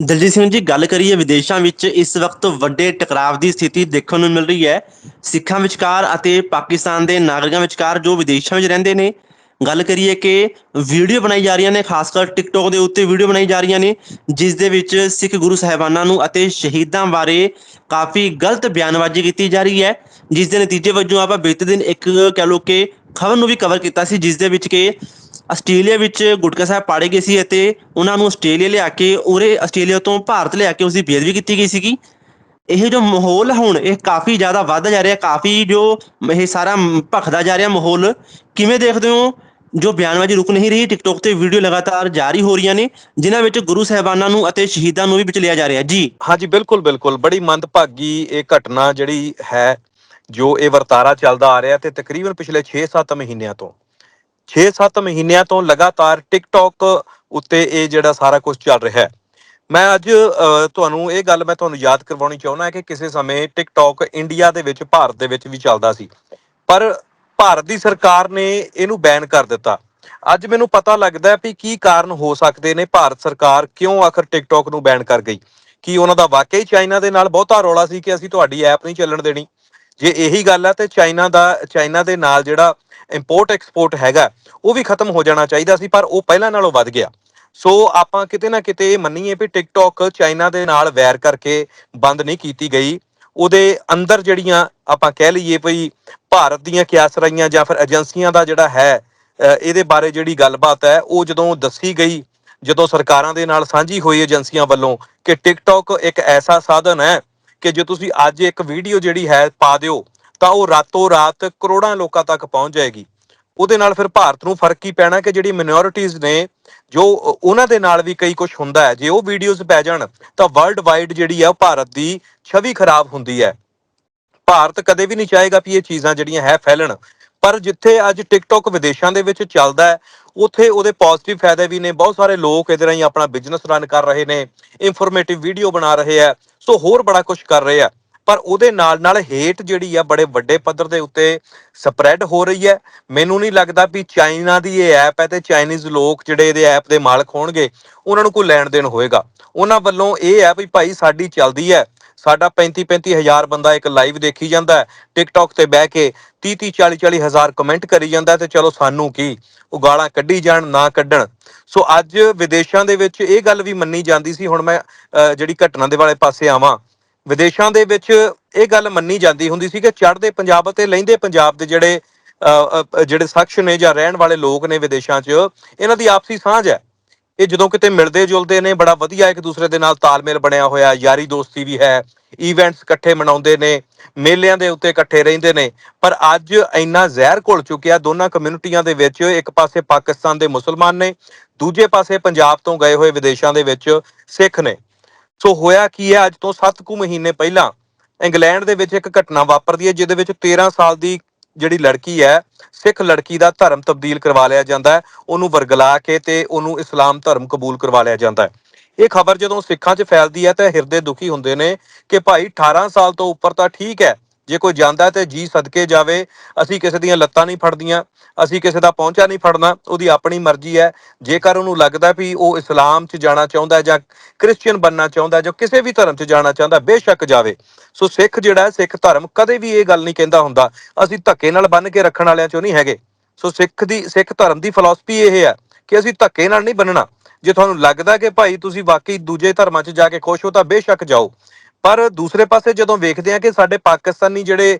ਦਲਜੀਤ ਸਿੰਘ ਜੀ, ਗੱਲ ਕਰੀਏ ਵਿਦੇਸ਼ਾਂ ਵਿੱਚ, ਇਸ ਵਕਤ ਵੱਡੇ ਟਕਰਾਵ ਦੀ ਸਥਿਤੀ ਦੇਖਣ ਨੂੰ ਮਿਲ ਰਹੀ ਹੈ। ਸਿੱਖਾਂ ਵਿਚਕਾਰ ਅਤੇ ਪਾਕਿਸਤਾਨ ਦੇ ਨਾਗਰਿਕਾਂ ਵਿਚਕਾਰ ਜੋ ਵਿਦੇਸ਼ਾਂ ਵਿੱਚ ਰਹਿੰਦੇ ਨੇ, ਗੱਲ ਕਰੀਏ ਕਿ ਵੀਡੀਓ ਬਣਾਈ ਜਾ ਰਹੀਆਂ ਨੇ ਖਾਸ ਕਰ ਟਿਕਟੋਕ ਦੇ ਉੱਤੇ ਵੀਡੀਓ ਬਣਾਈ ਜਾ ਰਹੀਆਂ ਨੇ, ਜਿਸ ਦੇ ਵਿੱਚ ਸਿੱਖ ਗੁਰੂ ਸਾਹਿਬਾਨਾਂ ਨੂੰ ਅਤੇ ਸ਼ਹੀਦਾਂ ਬਾਰੇ ਕਾਫੀ ਗਲਤ ਬਿਆਨਬਾਜ਼ੀ ਕੀਤੀ ਜਾ ਰਹੀ ਹੈ, ਜਿਸ ਦੇ ਨਤੀਜੇ ਵਜੋਂ ਆਪਾਂ ਬੀਤੇ ਦਿਨ ਇੱਕ ਕਹਿ ਲਓ ਕਿ ਖਬਰ ਨੂੰ ਵੀ ਕਵਰ ਕੀਤਾ ਸੀ, ਜਿਸ ਦੇ ਵਿੱਚ ਕਿ ਆਸਟ੍ਰੇਲੀਆ ਵਿੱਚ ਗੁਟਕਾ ਸਾਹਿਬ ਪਾੜੇ ਗਏ ਸੀ ਅਤੇ ਉਹਨਾਂ ਨੂੰ ਆਸਟ੍ਰੇਲੀਆ ਲਿਆ ਕੇ, ਉਰੇ ਆਸਟ੍ਰੇਲੀਆ ਤੋਂ ਭਾਰਤ ਲਿਆ ਕੇ ਉਸ ਦੀ ਬੇਇੱਜ਼ਤੀ ਕੀਤੀ ਗਈ ਸੀਗੀ। ਇਹ ਜੋ ਮਾਹੌਲ ਹੁਣ, ਇਹ ਕਾਫੀ ਜ਼ਿਆਦਾ ਵੱਧਦਾ ਜਾ ਰਿਹਾ, ਕਾਫੀ ਜੋ ਇਹ ਸਾਰਾ ਭਖਦਾ ਜਾ ਰਿਹਾ ਮਾਹੌਲ, ਕਿਵੇਂ ਦੇਖਦੇ ਹੋ? ਜੋ ਬਿਆਨਬਾਜ਼ੀ ਰੁਕ ਨਹੀਂ ਰਹੀ ਟਿਕਟੋਕ ਤੇ ਵੀਡੀਓ ਲਗਾਤਾਰ ਜਾਰੀ ਹੋ ਰਹੀਆਂ ਨੇ, ਜਿਨ੍ਹਾਂ ਵਿੱਚ ਗੁਰੂ ਸਾਹਿਬਾਨਾਂ ਨੂੰ ਅਤੇ ਸ਼ਹੀਦਾਂ ਨੂੰ ਵੀ ਵਿੱਚ ਲਿਆ ਜਾ ਰਿਹਾ। ਜੀ। ਹਾਂਜੀ, ਬਿਲਕੁਲ ਬਿਲਕੁਲ। ਬੜੀ ਮੰਦਭਾਗੀ ਇਹ ਘਟਨਾ ਜਿਹੜੀ ਹੈ, ਜੋ ਇਹ ਵਰਤਾਰਾ ਚੱਲਦਾ ਆ ਰਿਹਾ ਤੇ ਤਕਰੀਬਨ ਪਿਛਲੇ 6-7 ਮਹੀਨਿਆਂ ਤੋਂ। 6-7 ਮਹੀਨਿਆਂ ਤੋਂ ਲਗਾਤਾਰ ਟਿਕਟੌਕ ਉੱਤੇ ਇਹ ਜਿਹੜਾ ਸਾਰਾ ਕੁਝ ਚੱਲ ਰਿਹਾ ਹੈ। ਮੈਂ ਅੱਜ ਤੁਹਾਨੂੰ ਇਹ ਗੱਲ ਮੈਂ ਤੁਹਾਨੂੰ ਯਾਦ ਕਰਵਾਉਣੀ ਚਾਹੁੰਦਾ ਕਿ ਕਿਸੇ ਸਮੇਂ ਟਿਕਟੌਕ ਇੰਡੀਆ ਦੇ ਵਿੱਚ, ਭਾਰਤ ਦੇ ਵਿੱਚ ਵੀ ਚੱਲਦਾ ਸੀ। ਪਰ ਭਾਰਤ ਦੀ ਸਰਕਾਰ ਨੇ ਇਹਨੂੰ ਬੈਨ ਕਰ ਦਿੱਤਾ। ਅੱਜ ਮੈਨੂੰ ਪਤਾ ਲੱਗਦਾ ਹੈ ਵੀ ਕੀ ਕਾਰਨ ਹੋ ਸਕਦੇ ਨੇ ਭਾਰਤ ਸਰਕਾਰ ਕਿਉਂ ਆਖਰ ਟਿਕਟੌਕ ਨੂੰ ਬੈਨ ਕਰ ਗਈ? ਕੀ ਉਹਨਾਂ ਦਾ ਵਾਕਈ ਚਾਈਨਾ ਦੇ ਨਾਲ ਬਹੁਤਾ ਰੌਲਾ ਸੀ ਕਿ ਅਸੀਂ ਤੁਹਾਡੀ ਐਪ ਨਹੀਂ ਚੱਲਣ ਦੇਣੀ? ਜੇ ਇਹੀ ਗੱਲ ਹੈ ਤੇ ਚਾਈਨਾ ਦਾ ਚਾਈਨਾ ਦੇ ਨਾਲ ਜਿਹੜਾ ਇੰਪੋਰਟ ਐਕਸਪੋਰਟ ਹੈਗਾ, ਉਹ ਵੀ ਖਤਮ ਹੋ ਜਾਣਾ ਚਾਹੀਦਾ ਸੀ, ਪਰ ਉਹ ਪਹਿਲਾਂ ਨਾਲੋਂ ਵੱਧ ਗਿਆ। ਸੋ ਆਪਾਂ ਕਿਤੇ ਨਾ ਕਿਤੇ ਇਹ ਮੰਨੀਏ ਵੀ ਟਿਕਟੌਕ ਚਾਈਨਾ ਦੇ ਨਾਲ ਵੈਰ ਕਰਕੇ ਬੰਦ ਨਹੀਂ ਕੀਤੀ ਗਈ। ਉਹਦੇ ਅੰਦਰ ਜਿਹੜੀਆਂ ਆਪਾਂ ਕਹਿ ਲਈਏ ਵੀ ਭਾਰਤ ਦੀਆਂ ਕਿਆਸਰਾਈਆਂ ਜਾਂ ਫਿਰ ਏਜੰਸੀਆਂ ਦਾ ਜਿਹੜਾ ਹੈ ਇਹਦੇ ਬਾਰੇ ਜਿਹੜੀ ਗੱਲਬਾਤ ਹੈ, ਉਹ ਜਦੋਂ ਦੱਸੀ ਗਈ, ਜਦੋਂ ਸਰਕਾਰਾਂ ਦੇ ਨਾਲ ਸਾਂਝੀ ਹੋਈ ਏਜੰਸੀਆਂ ਵੱਲੋਂ ਕਿ ਟਿਕਟੌਕ ਇੱਕ ਐਸਾ ਸਾਧਨ ਹੈ ਕਿ ਜੇ ਤੁਸੀਂ ਅੱਜ ਇੱਕ ਵੀਡੀਓ ਜਿਹੜੀ ਹੈ ਪਾ ਦਿਓ ਤਾਂ ਉਹ ਰਾਤੋਂ ਰਾਤ ਕਰੋੜਾਂ ਲੋਕਾਂ ਤੱਕ ਪਹੁੰਚ ਜਾਏਗੀ। ਉਹਦੇ ਨਾਲ ਫਿਰ ਭਾਰਤ ਨੂੰ ਫ਼ਰਕ ਹੀ ਪੈਣਾ ਕਿ ਜਿਹੜੀ ਮਿਨੋਰਿਟੀਜ਼ ਨੇ, ਜੋ ਉਹਨਾਂ ਦੇ ਨਾਲ ਵੀ ਕਈ ਕੁਝ ਹੁੰਦਾ ਹੈ। ਜੇ ਉਹ ਵੀਡੀਓਜ਼ ਪੈ ਜਾਣ, ਤਾਂ ਵਰਲਡ ਵਾਈਡ ਜਿਹੜੀ ਆ, ਉਹ ਭਾਰਤ ਦੀ ਛਵੀ ਖਰਾਬ ਹੁੰਦੀ ਹੈ। ਭਾਰਤ ਕਦੇ ਵੀ ਨਹੀਂ ਚਾਹੇਗਾ ਵੀ ਇਹ ਚੀਜ਼ਾਂ ਜਿਹੜੀਆਂ ਹੈ, ਫੈਲਣ। ਪਰ ਜਿੱਥੇ ਅੱਜ ਟਿਕਟੌਕ ਵਿਦੇਸ਼ਾਂ ਦੇ ਵਿੱਚ ਚੱਲਦਾ ਹੈ, ਉੱਥੇ ਉਹਦੇ ਪੋਜ਼ਿਟਿਵ ਫਾਇਦੇ ਵੀ ਨੇ। ਬਹੁਤ ਸਾਰੇ ਲੋਕ ਇਹਦੇ ਰਾਹੀਂ ਆਪਣਾ ਬਿਜ਼ਨਸ ਰਨ ਕਰ ਰਹੇ ਨੇ ਇਨਫੋਰਮੇਟਿਵ ਵੀਡੀਓ ਬਣਾ ਰਹੇ ਆ ਸੋ ਹੋਰ ਬੜਾ ਕੁਝ ਕਰ ਰਹੇ ਆ। ਪਰ ਉਹਦੇ ਨਾਲ ਨਾਲ ਹੇਟ ਜਿਹੜੀ ਆ ਬੜੇ ਵੱਡੇ ਪੱਧਰ ਦੇ ਉੱਤੇ ਸਪਰੈਡ ਹੋ ਰਹੀ ਹੈ। ਮੈਨੂੰ ਨਹੀਂ ਲੱਗਦਾ ਵੀ ਚਾਈਨਾ ਦੀ ਇਹ ਐਪ ਹੈ ਤੇ ਚਾਈਨੀਜ਼ ਲੋਕ ਜਿਹੜੇ ਇਹਦੇ ਐਪ ਦੇ ਮਾਲਕ ਹੋਣਗੇ, ਉਹਨਾਂ ਨੂੰ ਕੋਈ ਲੈਣ ਦੇਣ ਹੋਏਗਾ। ਉਹਨਾਂ ਵੱਲੋਂ ਇਹ ਹੈ ਵੀ ਭਾਈ ਸਾਡੀ ਚੱਲਦੀ ਹੈ। ਸਾਡਾ 35 35 ਹਜ਼ਾਰ ਬੰਦਾ ਇੱਕ ਲਾਈਵ ਦੇਖੀ ਜਾਂਦਾ ਹੈ। ਟਿਕਟੌਕ ਤੇ ਬਹਿ ਕੇ 30 30 40 40 ਹਜ਼ਾਰ ਕਮੈਂਟ ਕਰੀ ਜਾਂਦਾ ਹੈ ਤੇ ਚਲੋ ਸਾਨੂੰ ਕੀ? ਉਹ ਗਾਲਾਂ ਕੱਢੀ ਜਾਣ, ਨਾ ਕੱਢਣ। ਸੋ ਅੱਜ ਵਿਦੇਸ਼ਾਂ ਦੇ ਵਿੱਚ ਇਹ ਗੱਲ ਵੀ ਮੰਨੀ ਜਾਂਦੀ ਸੀ। ਹੁਣ ਮੈਂ ਜਿਹੜੀ ਘਟਨਾ ਦੇ ਵਾਲੇ ਪਾਸੇ ਆਵਾਂ। ਵਿਦੇਸ਼ਾਂ ਦੇ ਵਿੱਚ ਇਹ ਗੱਲ ਮੰਨੀ ਜਾਂਦੀ ਹੁੰਦੀ ਸੀ ਕਿ ਚੜ੍ਹਦੇ ਪੰਜਾਬ ਅਤੇ ਲਹਿੰਦੇ ਪੰਜਾਬ ਦੇ ਜਿਹੜੇ ਜਿਹੜੇ ਸ਼ਖਸ ਨੇ ਜਾਂ ਰਹਿਣ ਵਾਲੇ ਲੋਕ ਨੇ ਵਿਦੇਸ਼ਾਂ 'ਚ, ਇਹਨਾਂ ਦੀ ਆਪਸੀ ਸਾਂਝ ਹੈ। ਇਹ ਜਦੋਂ ਕਿਤੇ ਮਿਲਦੇ ਜੁਲਦੇ ਨੇ, ਬੜਾ ਵਧੀਆ ਇੱਕ ਦੂਸਰੇ ਦੇ ਨਾਲ ਤਾਲਮੇਲ ਬਣਿਆ ਹੋਇਆ, ਯਾਰੀ ਦੋਸਤੀ ਵੀ ਹੈ ਇਵੈਂਟਸ ਇਕੱਠੇ ਮਨਾਉਂਦੇ ਨੇ, ਮੇਲਿਆਂ ਦੇ ਉੱਤੇ ਇਕੱਠੇ ਰਹਿੰਦੇ ਨੇ, ਪਰ ਅੱਜ ਇੰਨਾ ਜ਼ਹਿਰ ਘੁਲ ਚੁੱਕਿਆ, ਦੋਨਾਂ ਕਮਿਊਨਿਟੀਆਂ ਦੇ ਵਿੱਚ, ਇੱਕ ਪਾਸੇ ਪਾਕਿਸਤਾਨ ਦੇ ਮੁਸਲਮਾਨ ਨੇ, ਦੂਜੇ ਪਾਸੇ ਪੰਜਾਬ ਤੋਂ ਗਏ ਹੋਏ ਵਿਦੇਸ਼ਾਂ ਦੇ ਵਿੱਚ ਸਿੱਖ ਨੇ। ਸੋ ਹੋਇਆ ਕੀ ਹੈ, ਅੱਜ ਤੋਂ 7 ਕੁ ਮਹੀਨੇ ਪਹਿਲਾਂ ਇੰਗਲੈਂਡ ਦੇ ਵਿੱਚ ਇੱਕ ਘਟਨਾ ਵਾਪਰਦੀ ਹੈ, ਜਿਹਦੇ ਵਿੱਚ 13 ਸਾਲ ਦੀ ਜਿਹੜੀ ਲੜਕੀ ਹੈ, ਸਿੱਖ ਲੜਕੀ ਦਾ ਧਰਮ ਤਬਦੀਲ ਕਰਵਾ ਲਿਆ ਜਾਂਦਾ ਹੈ। ਉਹਨੂੰ ਵਰਗਲਾ ਕੇ ਤੇ ਉਹਨੂੰ ਇਸਲਾਮ ਧਰਮ ਕਬੂਲ ਕਰਵਾ ਲਿਆ ਜਾਂਦਾ ਹੈ। ਇਹ ਖਬਰ ਜਦੋਂ ਸਿੱਖਾਂ 'ਚ ਫੈਲਦੀ ਹੈ, ਤਾਂ ਹਿਰਦੇ ਦੁਖੀ ਹੁੰਦੇ ਨੇ ਕਿ ਭਾਈ 18 ਸਾਲ ਤੋਂ ਉੱਪਰ ਤਾਂ ਠੀਕ ਹੈ ਜੇ ਕੋਈ ਜਾਂਦਾ ਹੈ ਤੇ ਜੀ ਸਦਕੇ ਜਾਵੇ, ਅਸੀਂ ਕਿਸੇ ਦੀਆਂ ਲੱਤਾਂ ਨਹੀਂ ਫੜਦੀਆਂ, ਅਸੀਂ ਕਿਸੇ ਦਾ ਪਹੁੰਚਾ ਨਹੀਂ ਫੜਨਾ, ਉਹਦੀ ਆਪਣੀ ਮਰਜ਼ੀ ਹੈ। ਜੇਕਰ ਉਹਨੂੰ ਲੱਗਦਾ ਵੀ ਉਹ ਇਸਲਾਮ 'ਚ ਜਾਣਾ ਚਾਹੁੰਦਾ ਜਾਂ ਕ੍ਰਿਸਚੀਅਨ ਬਣਨਾ ਚਾਹੁੰਦਾ ਜਾਂ ਕਿਸੇ ਵੀ ਧਰਮ 'ਚ ਜਾਣਾ ਚਾਹੁੰਦਾ ਬੇਸ਼ੱਕ ਜਾਵੇ। ਸੋ ਸਿੱਖ ਜਿਹੜਾ ਸਿੱਖ ਧਰਮ ਕਦੇ ਵੀ ਇਹ ਗੱਲ ਨਹੀਂ ਕਹਿੰਦਾ ਹੁੰਦਾ, ਅਸੀਂ ਧੱਕੇ ਨਾਲ ਬੰਨ ਕੇ ਰੱਖਣ ਵਾਲਿਆਂ 'ਚੋਂ ਨਹੀਂ ਹੈਗੇ। ਸੋ ਸਿੱਖ ਦੀ, ਸਿੱਖ ਧਰਮ ਦੀ ਫਿਲਾਸਫੀ ਇਹ ਹੈ ਕਿ ਅਸੀਂ ਧੱਕੇ ਨਾਲ ਨਹੀਂ ਬੰਨਣਾ ਜੇ ਤੁਹਾਨੂੰ ਲੱਗਦਾ ਕਿ ਭਾਈ ਤੁਸੀਂ ਵਾਕਈ ਦੂਜੇ ਧਰਮਾਂ 'ਚ ਜਾ ਕੇ ਖੁਸ਼ ਹੋ ਤਾਂ ਬੇਸ਼ੱਕ ਜਾਓ। ਪਰ ਦੂਸਰੇ ਪਾਸੇ ਜਦੋਂ ਵੇਖਦੇ ਆ ਕਿ ਸਾਡੇ ਪਾਕਿਸਤਾਨੀ ਜਿਹੜੇ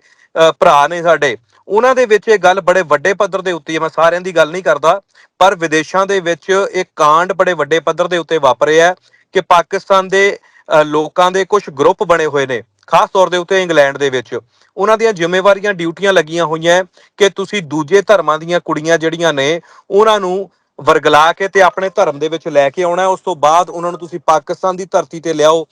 ਭਰਾ ਨੇ ਸਾਡੇ, ਉਹਨਾਂ ਦੇ ਵਿੱਚ ਇਹ ਗੱਲ ਬੜੇ ਵੱਡੇ ਪੱਧਰ ਦੇ ਉੱਤੇ, ਮੈਂ ਸਾਰਿਆਂ ਦੀ ਗੱਲ ਨਹੀਂ ਕਰਦਾ, ਪਰ ਵਿਦੇਸ਼ਾਂ ਦੇ ਵਿੱਚ ਇਹ ਕਾਂਡ ਬੜੇ ਵੱਡੇ ਪੱਧਰ ਦੇ ਉੱਤੇ ਵਾਪਰਿਆ ਕਿ ਪਾਕਿਸਤਾਨ ਦੇ ਲੋਕਾਂ ਦੇ ਕੁਝ ਗਰੁੱਪ ਬਣੇ ਹੋਏ ਨੇ, ਖਾਸ ਤੌਰ ਦੇ ਉੱਤੇ ਇੰਗਲੈਂਡ ਦੇ ਵਿੱਚ। ਉਹਨਾਂ ਦੀਆਂ ਜ਼ਿੰਮੇਵਾਰੀਆਂ, ਡਿਊਟੀਆਂ ਲੱਗੀਆਂ ਹੋਈਆਂ ਕਿ ਤੁਸੀਂ ਦੂਜੇ ਧਰਮਾਂ ਦੀਆਂ ਕੁੜੀਆਂ ਜਿਹੜੀਆਂ ਨੇ, ਉਹਨਾਂ ਨੂੰ ਵਰਗਲਾ ਕੇ ਤੇ ਆਪਣੇ ਧਰਮ ਦੇ ਵਿੱਚ ਲੈ ਕੇ ਆਉਣਾ, ਉਸ ਤੋਂ ਬਾਅਦ ਉਹਨਾਂ ਨੂੰ ਤੁਸੀਂ ਪਾਕਿਸਤਾਨ ਦੀ ਧਰਤੀ ਤੇ ਲਿਆਓ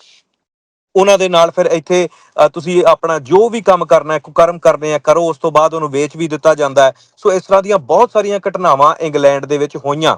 ਉਹਨਾਂ ਦੇ ਨਾਲ ਫਿਰ ਇੱਥੇ ਤੁਸੀਂ ਆਪਣਾ ਜੋ ਵੀ ਕੰਮ ਕਰਨਾ ਹੈ, ਕੁਕਰਮ ਕਰਨੇ ਆ, ਕਰੋ, ਉਸ ਤੋਂ ਬਾਅਦ ਉਹਨੂੰ ਵੇਚ ਵੀ ਦਿੱਤਾ ਜਾਂਦਾ ਹੈ। ਸੋ ਇਸ ਤਰ੍ਹਾਂ ਦੀਆਂ ਬਹੁਤ ਸਾਰੀਆਂ ਘਟਨਾਵਾਂ ਇੰਗਲੈਂਡ ਦੇ ਵਿੱਚ ਹੋਈਆਂ,